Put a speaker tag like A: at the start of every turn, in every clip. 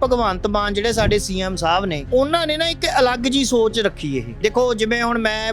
A: ਭਗਵੰਤ ਮਾਨ ਜਿਹੜੇ ਸਾਡੇ ਸੀਐਮ ਸਾਹਿਬ ਨੇ, ਉਹਨਾਂ ਨੇ ਨਾ ਇੱਕ ਅਲੱਗ ਜੀ ਸੋਚ ਰੱਖੀ ਇਹ। ਦੇਖੋ, ਜਿਵੇਂ ਹੁਣ ਮੈਂ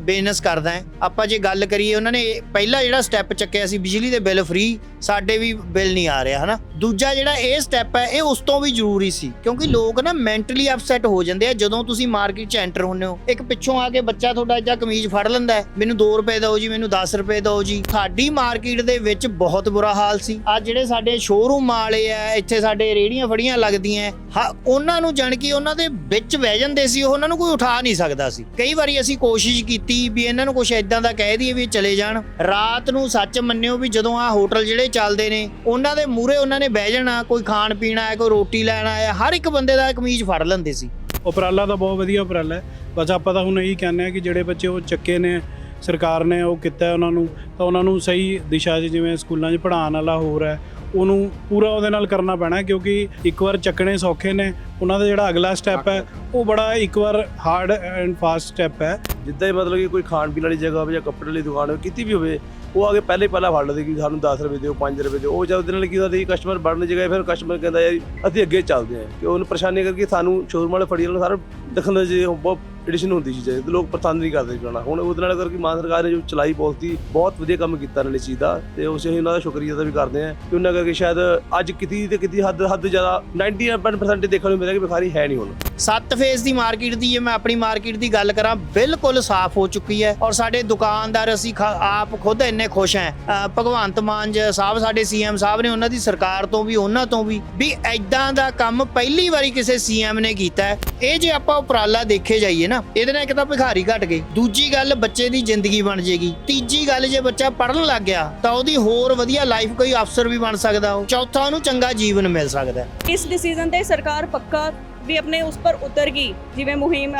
A: ਬਿਜ਼ਨਸ ਕਰਦਾ ਹਾਂ, ਆਪਾਂ ਜੇ ਗੱਲ ਕਰੀਏ, ਉਹਨਾਂ ਨੇ ਪਹਿਲਾ ਜਿਹੜਾ ਸਟੈਪ ਚੱਕਿਆ ਸੀ, ਬਿਜਲੀ ਦੇ ਬਿੱਲ ਫ੍ਰੀ ਸਾਡੇ ਵੀ ਬਿੱਲ ਨਹੀਂ ਆ ਰਿਹਾ, ਹਨਾ? ਦੂਜਾ ਜਿਹੜਾ ਇਹ ਸਟੈਪ ਹੈ ਇਹ ਉਸ ਤੋਂ ਵੀ ਜ਼ਰੂਰੀ ਸੀ ਕਿਉਂਕਿ ਲੋਕ ਨਾ ਮੈਂਟਲੀ ਅਪਸੈਟ ਹੋ ਜਾਂਦੇ ਆ ਜਦੋਂ ਤੁਸੀਂ ਮਾਰਕੀਟ 'ਚ ਐਂਟਰ ਹੁੰਦੇ ਹੋ। ਇੱਕ ਪਿੱਛੋਂ ਆ ਕੇ ਬੱਚਾ ਤੁਹਾਡਾ ਜਾਂ ਕਮੀਜ਼ ਫੜ ਲੈਂਦਾ ਹੈ, ਮੈਨੂੰ 2 ਰੁਪਏ ਦਿਓ ਜੀ ਮੈਨੂੰ 10 ਰੁਪਏ ਦਿਓ ਜੀ। ਸਾਡੀ ਮਾਰਕੀਟ ਦੇ ਵਿੱਚ ਬਹੁਤ ਬੁਰਾ ਹਾਲ ਸੀ। ਆ ਜਿਹੜੇ ਸਾਡੇ ਸ਼ੋਰੂਮ ਵਾਲੇ ਆ ਇੱਥੇ ਸਾਡੇ ਰੇੜੀਆਂ ਫੜੀਆਂ ਲੱਗਦੀਆਂ ਹਾਂ ਉਹਨਾਂ ਨੂੰ ਜਾਣ ਕੇ ਉਹਨਾਂ ਦੇ ਵਿੱਚ ਬਹਿ ਜਾਂਦੇ ਸੀ ਉਹਨਾਂ ਨੂੰ ਕੋਈ ਉਠਾ ਨਹੀਂ ਸਕਦਾ ਸੀ। ਕਈ ਵਾਰੀ ਅਸੀਂ ਕੋਸ਼ਿਸ਼ ਕੀਤੀ ਵੀ ਇਹਨਾਂ ਨੂੰ ਕੁਝ ਇਦਾਂ ਦਾ ਕਹਿ ਦਈਏ ਵੀ ਚਲੇ ਜਾਣ। ਰਾਤ ਨੂੰ ਸੱਚ ਮੰਨਿਓ ਵੀ ਜਦੋਂ ਆ ਹੋਟਲ ਜਿਹੜੇ ਚੱਲਦੇ ਨੇ ਉਹਨਾਂ ਦੇ ਮੂਹਰੇ ਉਹਨਾਂ ਨੇ ਬਹਿ ਜਾਣਾ, ਕੋਈ ਖਾਣ ਪੀਣ ਆਇਆ, ਕੋਈ ਰੋਟੀ ਲੈਣ ਆਇਆ, ਹਰ ਇੱਕ ਬੰਦੇ ਦਾ ਕਮੀਜ਼ ਫੜ ਲੈਂਦੇ ਸੀ।
B: ਉਪਰਾਲਾ ਤਾਂ ਬਹੁਤ ਵਧੀਆ ਉਪਰਾਲਾ ਹੈ। ਬਸ ਆਪਾਂ ਤਾਂ ਹੁਣ ਇਹੀ ਕਹਿੰਦੇ ਆ ਕਿ ਜਿਹੜੇ ਬੱਚੇ ਉਹ ਚੱਕੇ ਨੇ, ਸਰਕਾਰ ਨੇ ਉਹ ਕੀਤਾ ਉਹਨਾਂ ਨੂੰ, ਤਾਂ ਉਹਨਾਂ ਨੂੰ ਸਹੀ ਦਿਸ਼ਾ 'ਚ ਜਿਵੇਂ ਸਕੂਲਾਂ 'ਚ ਪੜ੍ਹਾਉਣ ਵਾਲਾ ਹੋਰ ਹੈ, ਉਹਨੂੰ ਪੂਰਾ ਉਹਦੇ ਨਾਲ ਕਰਨਾ ਪੈਣਾ ਕਿਉਂਕਿ ਇੱਕ ਵਾਰ ਚੱਕਣੇ ਸੌਖੇ ਨੇ ਉਹਨਾਂ ਦਾ ਜਿਹੜਾ ਅਗਲਾ ਸਟੈਪ ਹੈ ਉਹ ਬੜਾ ਇੱਕ ਵਾਰ ਹਾਰਡ ਐਂਡ ਫਾਸਟ ਸਟੈਪ ਹੈ।
C: ਜਿੱਦਾਂ ਹੀ ਮਤਲਬ ਕਿ ਕੋਈ ਖਾਣ ਪੀਣ ਵਾਲੀ ਜਗ੍ਹਾ ਹੋਵੇ ਜਾਂ ਕੱਪੜੇ ਵਾਲੀ ਦੁਕਾਨ ਹੋਵੇ ਕਿਤੇ ਵੀ ਹੋਵੇ ਉਹ ਆ ਕੇ ਪਹਿਲੇ ਪਹਿਲਾਂ ਫੜ ਲੈਂਦੇ ਕਿ ਸਾਨੂੰ 10 ਰੁਪਏ ਦਿਓ 5 ਰੁਪਏ ਦਿਓ। ਉਹ ਜਦ ਉਹਦੇ ਨਾਲ ਕੀ ਹੁੰਦਾ ਸੀ ਕਸਟਮਰ ਬਣਨ ਜਗ੍ਹਾ ਫਿਰ ਕਸਟਮਰ ਕਹਿੰਦਾ ਯਾਰ ਅਸੀਂ ਅੱਗੇ ਚੱਲਦੇ ਹਾਂ। ਕਿ ਉਹਨੂੰ ਪਰੇਸ਼ਾਨੀ ਕਰਕੇ ਸਾਨੂੰ ਸ਼ੋਰੂਮ ਵਾਲੇ ਫੜੀ ਉਹਨਾਂ ਸਾਰਾ ਦਿਖਣ ਦਾ ਜੇ ਬਹੁਤ ਐਡੀਸ਼ਨ ਹੁੰਦੀ ਸੀ ਜੇ ਲੋਕ ਪਸੰਦ ਨਹੀਂ ਕਰਦੇ ਚਲਾਉਣਾ ਹੁਣ ਉਹਦੇ ਨਾਲ ਕਰਕੇ ਮਾਨ ਸਰਕਾਰ ਨੇ ਜੋ ਚਲਾਈ ਪਾਲਿਸੀ ਬਹੁਤ ਵਧੀਆ ਕੰਮ ਕੀਤਾ ਨਾਲ ਚੀਜ਼ ਦਾ। ਤੇ ਉਸ ਅਸੀਂ ਉਹਨਾਂ ਦਾ ਸ਼ੁਕਰੀਆ ਅਦਾ ਵੀ ਕਰਦੇ ਹਾਂ ਕਿ ਉਹਨਾਂ ਕਰਕੇ ਸ਼ਾਇਦ ਅੱਜ ਕਿਤੇ ਤੇ ਕਿਤੇ ਹੱਦ ਹੱਦ ਜ਼ਿਆਦਾ 99% ਦੇਖਣ ਨੂੰ ਮਿਲਿਆ। ਕਿ ਵਿਖਾਰੀ ਹੈ ਨਹੀਂ ਹੁਣ।
A: ਸੱਤ ਫੇਜ਼ ਦੀ ਮਾਰਕੀਟ ਦੀ ਜੇ ਮੈਂ ਆਪਣੀ ਮਾਰਕੀਟ ਦੀ ਗੱਲ ਕਰਾਂ ਬਿਲਕੁਲ ਸਾਫ਼ ਹੋ ਚੁੱਕੀ ਹੈ ਔਰ ਸਾਡੇ ਦੁਕਾਨਦਾਰ ਅਸੀਂ ਆਪ ਖੁਦ ਇੰਨੇ ਖੁਸ਼ ਹਾਂ। ਭਗਵੰਤ ਮਾਨ ਜੀ ਸਾਹਿਬ ਸਾਡੇ ਸੀਐਮ ਸਾਹਿਬ ਨੇ ਉਹਨਾਂ ਦੀ ਸਰਕਾਰ ਤੋਂ ਵੀ ਉਹਨਾਂ ਤੋਂ ਵੀ ਵੀ ਐਦਾਂ ਦਾ ਕੰਮ ਪਹਿਲੀ ਵਾਰੀ ਕਿਸੇ ਸੀਐਮ ਨੇ ਕੀਤਾ ਹੈ। ਇਹ ਜੇ ਆਪਾਂ ਉਪਰਾਲਾ ਦੇਖੇ ਜਾਈਏ ਨਾ ਇਹਦੇ ਨਾਲ ਇੱਕ ਤਾਂ ਭਿਖਾਰੀ ਘਟ ਗਈ ਦੂਜੀ ਗੱਲ ਬੱਚੇ ਦੀ ਜ਼ਿੰਦਗੀ ਬਣ ਜੇਗੀ। ਤੀਜੀ ਗੱਲ ਜੇ ਬੱਚਾ ਪੜਨ ਲੱਗ ਗਿਆ ਤਾਂ ਉਹਦੀ ਹੋਰ ਵਧੀਆ ਲਾਈਫ ਕੋਈ ਅਫਸਰ ਵੀ ਬਣ ਸਕਦਾ ਉਹ। ਚੌਥਾ ਉਹਨੂੰ ਚੰਗਾ ਜੀਵਨ ਮਿਲ ਸਕਦਾ।
D: ਇਸ ਡਿਸੀਜਨ ਤੇ ਸਰਕਾਰ ਪੱਕਾ 컷! ਵੀ ਆਪਣੇ ਉਸ ਪਰ ਉਤਰ ਗਈ। ਜਿਵੇਂ ਮੁਹਿੰਮ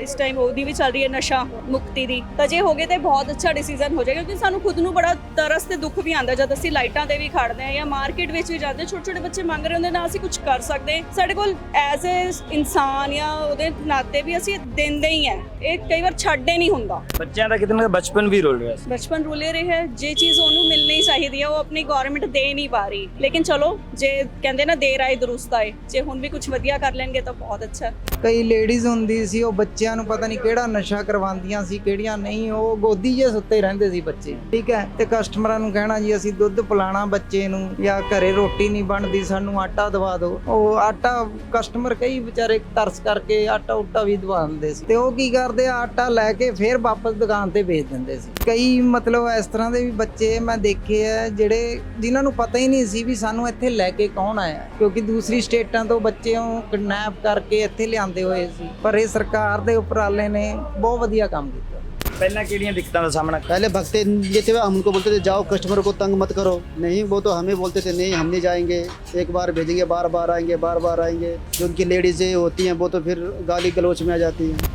D: ਇਸ ਟਾਈਮ ਉਹਦੀ ਵੀ ਚੱਲ ਰਹੀ ਹੈ ਨਸ਼ਾ ਮੁਕਤੀ ਦੀ। ਤਾਂ ਜੇ ਹੋਗੇ ਤੇ ਬਹੁਤ ਅੱਛਾ ਡਿਸੀਜਨ ਹੋ ਜਾਏਗਾ ਕਿਉਂਕਿ ਸਾਨੂੰ ਖੁਦ ਨੂੰ ਬੜਾ ਤਰਸ ਤੇ ਦੁੱਖ ਵੀ ਆਉਂਦਾ ਜਦ ਅਸੀਂ ਲਾਈਟਾਂ ਤੇ ਵੀ ਖੜਦੇ ਆ ਜਾਂ ਮਾਰਕੀਟ ਵਿੱਚ ਵੀ ਜਾਂਦੇ ਛੋਟੇ ਛੋਟੇ ਬੱਚੇ ਮੰਗ ਰਹੇ ਹੁੰਦੇ ਨਾ ਅਸੀਂ ਕੁਝ ਕਰ ਸਕਦੇ। ਸਾਡੇ ਕੋਲ ਐਜ਼ ਅ ਇਨਸਾਨ ਜਾਂ ਉਹਦੇ ਨਾਤੇ ਵੀ ਅਸੀਂ ਦਿੰਦੇ ਹੀ ਆ ਇਹ ਕਈ ਵਾਰ ਛੱਡੇ ਨਹੀਂ ਹੁੰਦਾ।
E: ਬੱਚਿਆਂ ਦਾ ਕਿਤੇ ਨਾ ਕਿਤੇ ਬਚਪਨ ਵੀ ਰੁਲ ਰਿਹਾ
D: ਬਚਪਨ ਰੁਲੇ ਰਿਹਾ ਹੈ ਜੇ ਚੀਜ਼ ਉਹਨੂੰ ਮਿਲਣੀ ਚਾਹੀਦੀ ਹੈ ਉਹ ਆਪਣੀ ਗਵਰਨਮੈਂਟ ਦੇ ਨਹੀਂ ਪਾ ਰਹੀ। ਲੇਕਿਨ ਚਲੋ ਜੇ ਕਹਿੰਦੇ ਨਾ ਦੇਰ ਆਏ ਦਰੁਸਤ ਆਏ ਜੇ ਹੁਣ ਵੀ ਕੁਝ ਵਧੀਆ ਕਰ ਲੈਣਗੇ ਤਾਂ ਬਹੁਤ ਅੱਛਾ।
F: ਕਈ ਲੇਡੀਜ਼ ਹੁੰਦੀ ਸੀ, ਉਹ ਬੱਚਿਆਂ ਨੂੰ ਪਤਾ ਨਹੀਂ ਕਿਹੜਾ ਨਸ਼ਾ ਕਰਵਾਉਂਦੀਆਂ ਸੀ, ਕਿਹੜੀਆਂ ਨਹੀਂ, ਉਹ ਗੋਦੀ 'ਚ ਸੁੱਤੇ ਰਹਿੰਦੇ ਸੀ ਬੱਚੇ। ਠੀਕ ਹੈ, ਤੇ ਕਸਟਮਰਾਂ ਨੂੰ ਕਹਿਣਾ ਜੀ, ਅਸੀਂ ਦੁੱਧ ਪਿਲਾਣਾ ਬੱਚੇ ਨੂੰ, ਜਾਂ ਘਰੇ ਰੋਟੀ ਨਹੀਂ ਬਣਦੀ, ਸਾਨੂੰ ਆਟਾ ਦਵਾ ਦਿਓ। ਉਹ ਆਟਾ ਕਸਟਮਰ ਕਈ ਵਿਚਾਰੇ ਤਰਸ ਕਰਕੇ ਆਟਾ ਉਟਾ ਵੀ ਦਵਾ ਦਿੰਦੇ ਸੀ। ਤੇ ਉਹ ਕੀ ਕਰਦੇ, ਆਟਾ ਲੈ ਕੇ ਫਿਰ ਵਾਪਸ ਦੁਕਾਨ ਤੇ ਵੇਚ ਦਿੰਦੇ ਸੀ। ਕਈ ਮਤਲਬ ਇਸ ਤਰ੍ਹਾਂ ਦੇ ਵੀ ਬੱਚੇ ਮੈਂ ਦੇਖੇ ਆ, ਜਿਹੜੇ ਜਿਨ੍ਹਾਂ ਨੂੰ ਪਤਾ ਹੀ ਨਹੀਂ ਸੀ ਵੀ ਸਾਨੂੰ ਇੱਥੇ ਲੈ ਕੇ ਕੌਣ ਆਇਆ, ਕਿਉਂਕਿ ਦੂਸਰੀ ਸਟੇਟਾਂ ਤੋਂ ਬੱਚੇ ਨੂੰ ਕਿਡਨੈਪ ਕਰਕੇ ਇੱਥੇ ਲਿਆਂਦੇ ਹੋਏ ਸੀ ਪਰ ਇਹ ਸਰਕਾਰ ਦੇ ਉਪਰਾਲੇ ਨੇ ਬਹੁਤ ਵਧੀਆ ਕੰਮ ਕੀਤਾ
E: ਪਹਿਲਾਂ ਕਿਹੜੀਆਂ ਦਿੱਕਤਾਂ ਦਾ सामना
G: पहले भगते ये थे हम उनको बोलते थे जाओ कस्टमर को तंग मत करो नहीं वो तो हमें बोलते थे नहीं हम नहीं जाएंगे एक बार भेजेंगे बार बार आएंगे बार बार आएंगे जो उनकी लेडीज़ें होती हैं वो तो फिर गाली गलोच में आ जाती हैं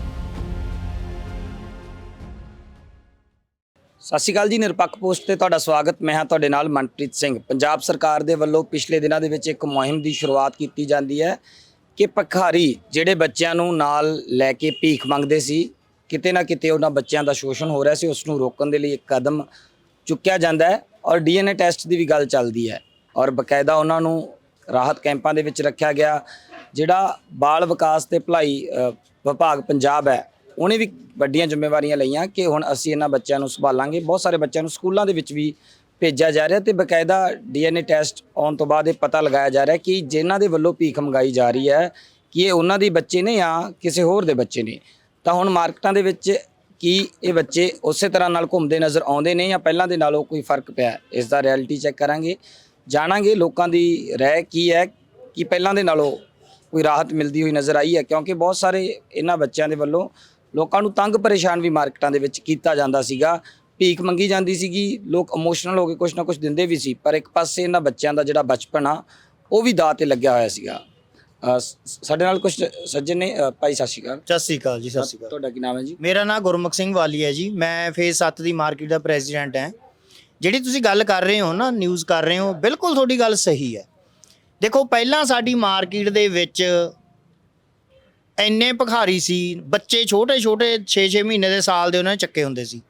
E: ਸਤਿ ਸ਼੍ਰੀ ਅਕਾਲ ਜੀ ਨਿਰਪੱਖ ਪੋਸਟ ਤੇ ਤੁਹਾਡਾ ਸਵਾਗਤ ਮੈਂ ਹਾਂ ਤੁਹਾਡੇ ਨਾਲ ਮਨਪ੍ਰੀਤ ਸਿੰਘ ਪੰਜਾਬ ਸਰਕਾਰ ਦੇ ਵੱਲੋਂ ਪਿਛਲੇ ਦਿਨਾਂ ਦੇ ਵਿੱਚ ਇੱਕ ਮੁਹਿੰਮ ਦੀ ਸ਼ੁਰੂਆਤ ਕੀਤੀ ਜਾਂਦੀ ਹੈ ਕਿ ਭਖਾਰੀ ਜਿਹੜੇ ਬੱਚਿਆਂ ਨੂੰ ਨਾਲ ਲੈ ਕੇ ਭੀਖ ਮੰਗਦੇ ਸੀ, ਕਿਤੇ ਨਾ ਕਿਤੇ ਉਹਨਾਂ ਬੱਚਿਆਂ ਦਾ ਸ਼ੋਸ਼ਣ ਹੋ ਰਿਹਾ ਸੀ, ਉਸ ਨੂੰ ਰੋਕਣ ਦੇ ਲਈ ਇੱਕ ਕਦਮ ਚੁੱਕਿਆ ਜਾਂਦਾ ਹੈ ਔਰ ਡੀਐਨਏ ਟੈਸਟ ਦੀ ਵੀ ਗੱਲ ਚੱਲਦੀ ਹੈ ਔਰ ਬਕਾਇਦਾ ਉਹਨਾਂ ਨੂੰ ਰਾਹਤ ਕੈਂਪਾਂ ਦੇ ਵਿੱਚ ਰੱਖਿਆ ਗਿਆ, ਜਿਹੜਾ ਬਾਲ ਵਿਕਾਸ ਤੇ ਭਲਾਈ ਵਿਭਾਗ ਪੰਜਾਬ ਹੈ, ਉਹਨੇ ਵੀ ਵੱਡੀਆਂ ਜ਼ਿੰਮੇਵਾਰੀਆਂ ਲਈਆਂ ਕਿ ਹੁਣ ਅਸੀਂ ਇਹਨਾਂ ਬੱਚਿਆਂ ਨੂੰ ਸੰਭਾਲਾਂਗੇ, ਬਹੁਤ ਸਾਰੇ ਬੱਚਿਆਂ ਨੂੰ ਸਕੂਲਾਂ ਦੇ ਵਿੱਚ ਵੀ ਭੇਜਿਆ ਜਾ ਰਿਹਾ ਤੇ ਬਕਾਇਦਾ ਡੀਐਨਏ ਟੈਸਟ ਆਉਣ ਤੋਂ ਬਾਅਦ ਇਹ ਪਤਾ ਲਗਾਇਆ ਜਾ ਰਿਹਾ ਕਿ ਜਿਨ੍ਹਾਂ ਦੇ ਵੱਲੋਂ ਭੀਖ ਮੰਗਾਈ ਜਾ ਰਹੀ ਹੈ, ਕਿ ਇਹ ਉਹਨਾਂ ਦੇ ਬੱਚੇ ਨੇ ਜਾਂ ਕਿਸੇ ਹੋਰ ਦੇ ਬੱਚੇ ਨੇ। ਤਾਂ ਹੁਣ ਮਾਰਕੀਟਾਂ ਦੇ ਵਿੱਚ ਕੀ ਇਹ ਬੱਚੇ ਉਸੇ ਤਰ੍ਹਾਂ ਨਾਲ ਘੁੰਮਦੇ ਨਜ਼ਰ ਆਉਂਦੇ ਨੇ ਜਾਂ ਪਹਿਲਾਂ ਦੇ ਨਾਲੋਂ ਕੋਈ ਫ਼ਰਕ ਪਿਆ? ਇਸ ਦਾ ਰਿਐਲਿਟੀ ਚੈੱਕ ਕਰਾਂਗੇ। ਜਾਣਾਂਗੇ ਲੋਕਾਂ ਦੀ ਰਹਿ ਕੀ ਹੈ, ਕਿ ਪਹਿਲਾਂ ਦੇ ਨਾਲੋਂ ਕੋਈ ਰਾਹਤ ਮਿਲਦੀ ਹੋਈ ਨਜ਼ਰ ਆਈ ਹੈ, ਕਿਉਂਕਿ ਬਹੁਤ ਸਾਰੇ ਇਹਨਾਂ ਬੱਚਿਆਂ ਦੇ ਵੱਲੋਂ ਲੋਕਾਂ ਨੂੰ ਤੰਗ ਪਰੇਸ਼ਾਨ ਵੀ ਮਾਰਕੀਟਾਂ ਦੇ ਵਿੱਚ ਕੀਤਾ ਜਾਂਦਾ ਸੀਗਾ। ਭੀਖ ਮੰਗੀ ਜਾਂਦੀ ਸੀਗੀ ਲੋਕ ਇਮੋਸ਼ਨਲ ਹੋ ਕੇ ਕੁਝ ਨਾ ਕੁਝ ਦਿੰਦੇ ਵੀ ਸੀ ਪਰ ਇੱਕ ਪਾਸੇ ਇਹਨਾਂ ਬੱਚਿਆਂ ਦਾ ਜਿਹੜਾ ਬਚਪਨ ਆ ਉਹ ਵੀ ਦਾਅ ਤੇ ਲੱਗਿਆ ਹੋਇਆ ਸੀਗਾ। ਅ, ਸ- ਸਾਡੇ ਨਾਲ ਕੁਝ ਸੱਜਣ ਨੇ ਅ, ਭਾਈ ਸਤਿ ਸ਼੍ਰੀ ਅਕਾਲ।
A: ਸਤਿ ਸ੍ਰੀ ਅਕਾਲ ਜੀ ਸਤਿ ਸ੍ਰੀ ਅਕਾਲ।
E: ਤੁਹਾਡਾ ਕੀ ਨਾਮ ਹੈ ਜੀ?
A: ਮੇਰਾ ਨਾਮ ਗੁਰਮੁਖ ਸਿੰਘ ਵਾਲੀ ਹੈ ਜੀ। ਮੈਂ ਫੇਜ਼ 7 ਦੀ ਮਾਰਕੀਟ ਦਾ ਪ੍ਰੈਜ਼ੀਡੈਂਟ ਹਾਂ। ਜਿਹੜੀ ਤੁਸੀਂ ਗੱਲ ਕਰ ਰਹੇ ਹੋ ਨਾ ਨਿਊਜ਼ ਕਰ ਰਹੇ ਹੋ ਬਿਲਕੁਲ ਤੁਹਾਡੀ ਗੱਲ ਸਹੀ ਹੈ। ਦੇਖੋ ਪਹਿਲਾਂ ਸਾਡੀ ਮਾਰਕੀਟ ਦੇ ਵਿੱਚ ਇੰਨੇ ਭਿਖਾਰੀ ਸੀ ਬੱਚੇ ਛੋਟੇ ਛੋਟੇ 6-6 ਮਹੀਨੇ ਦੇ ਸਾਲ ਦੇ ਉਹਨਾਂ ਨੇ ਚੱਕੇ ਹੁੰਦੇ ਸੀ।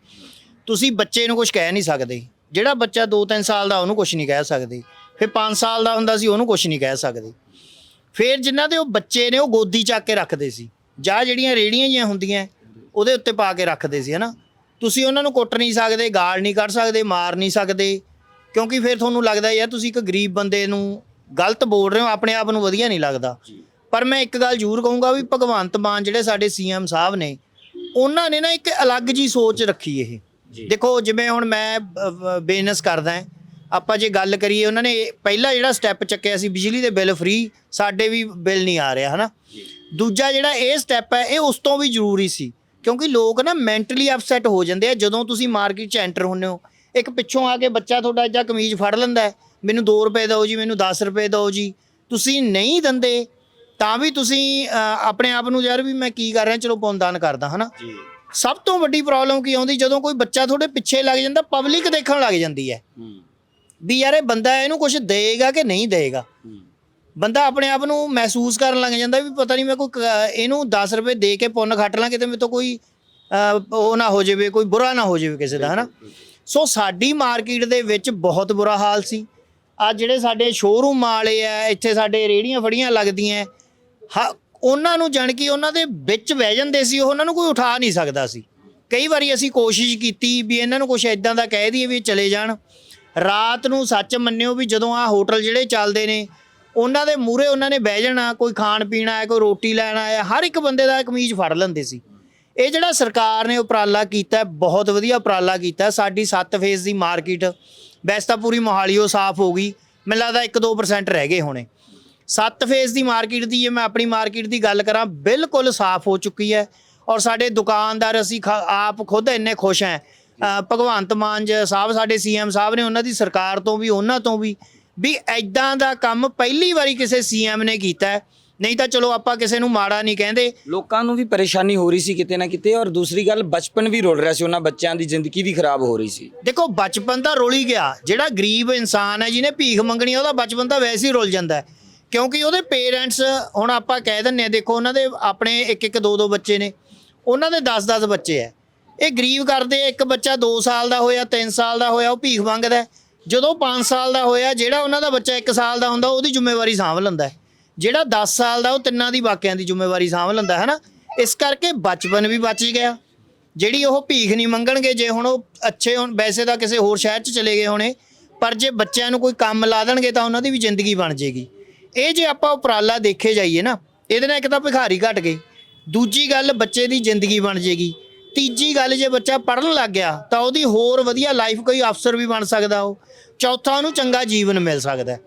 A: ਤੁਸੀਂ ਬੱਚੇ ਨੂੰ ਕੁਝ ਕਹਿ ਨਹੀਂ ਸਕਦੇ। ਜਿਹੜਾ ਬੱਚਾ 2-3 ਸਾਲ ਦਾ ਉਹਨੂੰ ਕੁਝ ਨਹੀਂ ਕਹਿ ਸਕਦੇ। ਫਿਰ 5 ਸਾਲ ਦਾ ਹੁੰਦਾ ਸੀ ਉਹਨੂੰ ਕੁਝ ਨਹੀਂ ਕਹਿ ਸਕਦੇ। ਫਿਰ ਜਿਨ੍ਹਾਂ ਦੇ ਉਹ ਬੱਚੇ ਨੇ ਉਹ ਗੋਦੀ ਚੱਕ ਕੇ ਰੱਖਦੇ ਸੀ। ਜਾਂ ਜਿਹੜੀਆਂ ਰੇੜੀਆਂ ਜੀਆਂ ਹੁੰਦੀਆਂ ਉਹਦੇ ਉੱਤੇ ਪਾ ਕੇ ਰੱਖਦੇ ਸੀ ਹਨਾ। ਤੁਸੀਂ ਉਹਨਾਂ ਨੂੰ ਕੁੱਟ ਨਹੀਂ ਸਕਦੇ ਗਾਲ ਨਹੀਂ ਕੱਢ ਸਕਦੇ ਮਾਰ ਨਹੀਂ ਸਕਦੇ। ਕਿਉਂਕਿ ਫਿਰ ਤੁਹਾਨੂੰ ਲੱਗਦਾ ਯਾਰ ਤੁਸੀਂ ਇੱਕ ਗਰੀਬ ਬੰਦੇ ਨੂੰ ਗਲਤ ਬੋਲ ਰਹੇ ਹੋ ਆਪਣੇ ਆਪ ਨੂੰ ਵਧੀਆ ਨਹੀਂ ਲੱਗਦਾ। ਪਰ ਮੈਂ ਇੱਕ ਗੱਲ ਜ਼ਰੂਰ ਕਹੂੰਗਾ ਵੀ ਭਗਵੰਤ ਮਾਨ ਜਿਹੜੇ ਸਾਡੇ ਸੀਐਮ ਸਾਹਿਬ ਨੇ ਉਹਨਾਂ ਨੇ ਨਾ ਇੱਕ ਅਲੱਗ ਜੀ ਸੋਚ ਰੱਖੀ ਇਹ। ਦੇਖੋ ਜਿਵੇਂ ਹੁਣ ਮੈਂ ਬਿਜ਼ਨਸ ਕਰਦਾ ਹਾਂ ਆਪਾਂ ਜੇ ਗੱਲ ਕਰੀਏ ਉਹਨਾਂ ਨੇ ਪਹਿਲਾ ਜਿਹੜਾ ਸਟੈਪ ਚੱਕਿਆ ਸੀ ਬਿਜਲੀ ਦੇ ਬਿੱਲ ਫ੍ਰੀ ਸਾਡੇ ਵੀ ਬਿੱਲ ਨਹੀਂ ਆ ਰਿਹਾ ਹਨਾ? ਦੂਜਾ ਜਿਹੜਾ ਇਹ ਸਟੈਪ ਹੈ ਇਹ ਉਸ ਤੋਂ ਵੀ ਜ਼ਰੂਰੀ ਸੀ ਕਿਉਂਕਿ ਲੋਕ ਨਾ ਮੈਂਟਲੀ ਅਪਸੈਟ ਹੋ ਜਾਂਦੇ ਆ ਜਦੋਂ ਤੁਸੀਂ ਮਾਰਕੀਟ 'ਚ ਐਂਟਰ ਹੁੰਦੇ ਹੋ। ਇੱਕ ਪਿੱਛੋਂ ਆ ਕੇ ਬੱਚਾ ਤੁਹਾਡਾ ਜਾਂ ਕਮੀਜ਼ ਫੜ ਲੈਂਦਾ ਹੈ, ਮੈਨੂੰ 2 ਰੁਪਏ ਦਿਓ ਜੀ ਮੈਨੂੰ 10 ਰੁਪਏ ਦਿਓ ਜੀ ਤੁਸੀਂ ਨਹੀਂ ਦਿੰਦੇ ਤਾਂ ਵੀ ਤੁਸੀਂ ਆਪਣੇ ਆਪ ਨੂੰ ਯਾਰ ਵੀ ਮੈਂ ਕੀ ਕਰ ਰਿਹਾ ਚਲੋ ਪੁੰਨਦਾਨ ਕਰਦਾ ਹਨਾ? ਸਭ ਤੋਂ ਵੱਡੀ ਪ੍ਰੋਬਲਮ ਕੀ ਆਉਂਦੀ? ਜਦੋਂ ਕੋਈ ਬੱਚਾ ਤੁਹਾਡੇ ਪਿੱਛੇ ਲੱਗ ਜਾਂਦਾ ਪਬਲਿਕ ਦੇਖਣ ਲੱਗ ਜਾਂਦੀ ਹੈ। ਵੀ ਯਾਰ ਇਹ ਬੰਦਾ ਇਹਨੂੰ ਕੁਝ ਦੇਗਾ ਕਿ ਨਹੀਂ ਦੇਗਾ? ਬੰਦਾ ਆਪਣੇ ਆਪ ਨੂੰ ਮਹਿਸੂਸ ਕਰਨ ਲੱਗ ਜਾਂਦਾ ਵੀ ਪਤਾ ਨਹੀਂ ਮੈਂ ਕੋਈ ਕ- ਇਹਨੂੰ 10 ਰੁਪਏ ਦੇ ਕੇ ਪੁੰਨ ਖੱਟ ਲਾਂ ਕਿਤੇ ਮੇਰੇ ਤੋਂ ਕੋਈ ਉਹ ਨਾ ਹੋ ਜਾਵੇ ਕੋਈ ਬੁਰਾ ਨਾ ਹੋ ਜਾਵੇ ਕਿਸੇ ਦਾ ਹਨਾ? ਸੋ ਸਾਡੀ ਮਾਰਕੀਟ ਦੇ ਵਿੱਚ ਬਹੁਤ ਬੁਰਾ ਹਾਲ ਸੀ। ਆ ਜਿਹੜੇ ਸਾਡੇ ਸ਼ੋਰੂਮ ਵਾਲੇ ਆ ਇੱਥੇ ਸਾਡੇ ਰੇੜੀਆਂ ਫੜੀਆਂ ਲੱਗਦੀਆਂ ਹਾ- ਉਹਨਾਂ ਨੂੰ ਜਾਣ ਕੇ ਉਹਨਾਂ ਦੇ ਵਿੱਚ ਬਹਿ ਜਾਂਦੇ ਸੀ, ਉਹ ਉਹਨਾਂ ਨੂੰ ਕੋਈ ਉਠਾ ਨਹੀਂ ਸਕਦਾ ਸੀ। ਕਈ ਵਾਰੀ ਅਸੀਂ ਕੋਸ਼ਿਸ਼ ਕੀਤੀ ਵੀ ਇਹਨਾਂ ਨੂੰ ਕੁਝ ਇਦਾਂ ਦਾ ਕਹਿ ਦਈਏ ਵੀ ਚਲੇ ਜਾਣ। ਰਾਤ ਨੂੰ ਸੱਚ ਮੰਨਿਓ ਵੀ ਜਦੋਂ ਆ ਹੋਟਲ ਜਿਹੜੇ ਚੱਲਦੇ ਨੇ, ਉਹਨਾਂ ਦੇ ਮੂਹਰੇ ਉਹਨਾਂ ਨੇ ਬਹਿ ਜਾਣਾ, ਕੋਈ ਖਾਣ ਪੀਣ ਆਇਆ, ਕੋਈ ਰੋਟੀ ਲੈਣ ਆਇਆ, ਹਰ ਇੱਕ ਬੰਦੇ ਦਾ ਕਮੀਜ਼ ਫੜ ਲੈਂਦੇ ਸੀ। ਇਹ ਜਿਹੜਾ ਸਰਕਾਰ ਨੇ ਉਪਰਾਲਾ ਕੀਤਾ, ਬਹੁਤ ਵਧੀਆ ਉਪਰਾਲਾ ਕੀਤਾ, ਸਾਡੀ 7 ਫੇਜ਼ ਦੀ ਮਾਰਕੀਟ, ਵੈਸੇ ਤਾਂ ਪੂਰੀ ਮੋਹਾਲੀ ਉਹ ਸਾਫ਼ ਹੋ ਗਈ, ਮੈਨੂੰ ਲੱਗਦਾ 1-2% ਰਹਿ ਗਏ ਹੋਣੇ। 7 ਫੇਜ਼ ਦੀ ਮਾਰਕੀਟ ਦੀ ਜੇ ਮੈਂ ਆਪਣੀ ਮਾਰਕੀਟ ਦੀ ਗੱਲ ਕਰਾਂ ਬਿਲਕੁਲ ਸਾਫ਼ ਹੋ ਚੁੱਕੀ ਹੈ ਔਰ ਸਾਡੇ ਦੁਕਾਨਦਾਰ ਅਸੀਂ ਆਪ ਖੁਦ ਇੰਨੇ ਖੁਸ਼ ਹਾਂ। ਭਗਵੰਤ ਮਾਨ ਜੀ ਸਾਹਿਬ ਸਾਡੇ ਸੀਐਮ ਸਾਹਿਬ ਨੇ ਉਹਨਾਂ ਦੀ ਸਰਕਾਰ ਤੋਂ ਵੀ ਉਹਨਾਂ ਤੋਂ ਵੀ ਵੀ ਐਦਾਂ ਦਾ ਕੰਮ ਪਹਿਲੀ ਵਾਰੀ ਕਿਸੇ ਸੀਐਮ ਨੇ ਕੀਤਾ। ਨਹੀਂ ਤਾਂ ਚਲੋ ਆਪਾਂ ਕਿਸੇ ਨੂੰ ਮਾੜਾ ਨਹੀਂ ਕਹਿੰਦੇ।
E: ਲੋਕਾਂ ਨੂੰ ਵੀ ਪਰੇਸ਼ਾਨੀ ਹੋ ਰਹੀ ਸੀ ਕਿਤੇ ਨਾ ਕਿਤੇ ਔਰ ਦੂਸਰੀ ਗੱਲ ਬਚਪਨ ਵੀ ਰੁਲ ਰਿਹਾ ਸੀ ਉਹਨਾਂ ਬੱਚਿਆਂ ਦੀ ਜ਼ਿੰਦਗੀ ਵੀ ਖਰਾਬ ਹੋ ਰਹੀ ਸੀ।
A: ਦੇਖੋ ਬਚਪਨ ਤਾਂ ਰੁਲ ਹੀ ਗਿਆ। ਜਿਹੜਾ ਗਰੀਬ ਇਨਸਾਨ ਹੈ ਜਿਹਨੇ ਭੀਖ ਮੰਗਣੀ ਉਹਦਾ ਬਚਪਨ ਤਾਂ ਵੈਸੇ ਹੀ ਰੁਲ ਜਾਂਦਾ ਹੈ। ਕਿਉਂਕਿ ਉਹਦੇ ਪੇਰੈਂਟਸ ਹੁਣ ਆਪਾਂ ਕਹਿ ਦਿੰਨੇ ਆ ਦੇਖੋ ਉਹਨਾਂ ਦੇ ਆਪਣੇ ਇੱਕ ਇੱਕ ਦੋ ਦੋ ਬੱਚੇ ਨੇ, ਉਹਨਾਂ ਦੇ 10-10 ਬੱਚੇ ਐ ਇਹ ਗਰੀਬ ਕਰਦੇ ਇੱਕ ਬੱਚਾ 2 ਸਾਲ ਦਾ ਹੋਇਆ 3 ਸਾਲ ਦਾ ਹੋਇਆ, ਉਹ ਭੀਖ ਮੰਗਦਾ ਜਦੋਂ 5 ਸਾਲ ਦਾ ਹੋਇਆ, ਜਿਹੜਾ ਉਹਨਾਂ ਦਾ ਬੱਚਾ 1 ਸਾਲ ਦਾ ਹੁੰਦਾ, ਉਹਦੀ ਜ਼ਿੰਮੇਵਾਰੀ ਸਾਂਭ ਲੈਂਦਾ ਜਿਹੜਾ 10 ਸਾਲ ਦਾ, ਉਹ ਤਿੰਨਾਂ ਦੀ ਬਾਕਿਆਂ ਦੀ ਜ਼ਿੰਮੇਵਾਰੀ ਸਾਂਭ ਲੈਂਦਾ ਹੈ ਨਾ ਇਸ ਕਰਕੇ ਬਚਪਨ ਵੀ ਬਚ ਗਿਆ। ਜਿਹੜੀ ਉਹ ਭੀਖ ਨਹੀਂ ਮੰਗਣਗੇ, ਜੇ ਹੁਣ ਉਹ ਅੱਛੇ ਹੁਣ, ਵੈਸੇ ਤਾਂ ਕਿਸੇ ਹੋਰ ਸ਼ਹਿਰ 'ਚ ਚਲੇ ਗਏ ਹੋਣੇ, ਪਰ ਜੇ ਬੱਚਿਆਂ ਨੂੰ ਕੋਈ ਕੰਮ ਲਾ ਦੇਣਗੇ, ਤਾਂ ਉਹਨਾਂ ਦੀ ਵੀ ਜ਼ਿੰਦਗੀ ਬਣ ਜੇਗੀ। ਇਹ ਜੇ ਆਪਾਂ ਉਪਰਾਲਾ ਦੇਖੇ ਜਾਈਏ ਨਾ ਇਹਦੇ ਨਾਲ ਇੱਕ ਤਾਂ ਭਿਖਾਰੀ ਘਟ ਗਈ ਦੂਜੀ ਗੱਲ ਬੱਚੇ ਦੀ ਜ਼ਿੰਦਗੀ ਬਣ ਜੇਗੀ। ਤੀਜੀ ਗੱਲ ਜੇ ਬੱਚਾ ਪੜਨ ਲੱਗ ਗਿਆ ਤਾਂ ਉਹਦੀ ਹੋਰ ਵਧੀਆ ਲਾਈਫ ਕੋਈ ਅਫਸਰ ਵੀ ਬਣ ਸਕਦਾ ਉਹ। ਚੌਥਾ ਉਹਨੂੰ ਚੰਗਾ ਜੀਵਨ ਮਿਲ ਸਕਦਾ।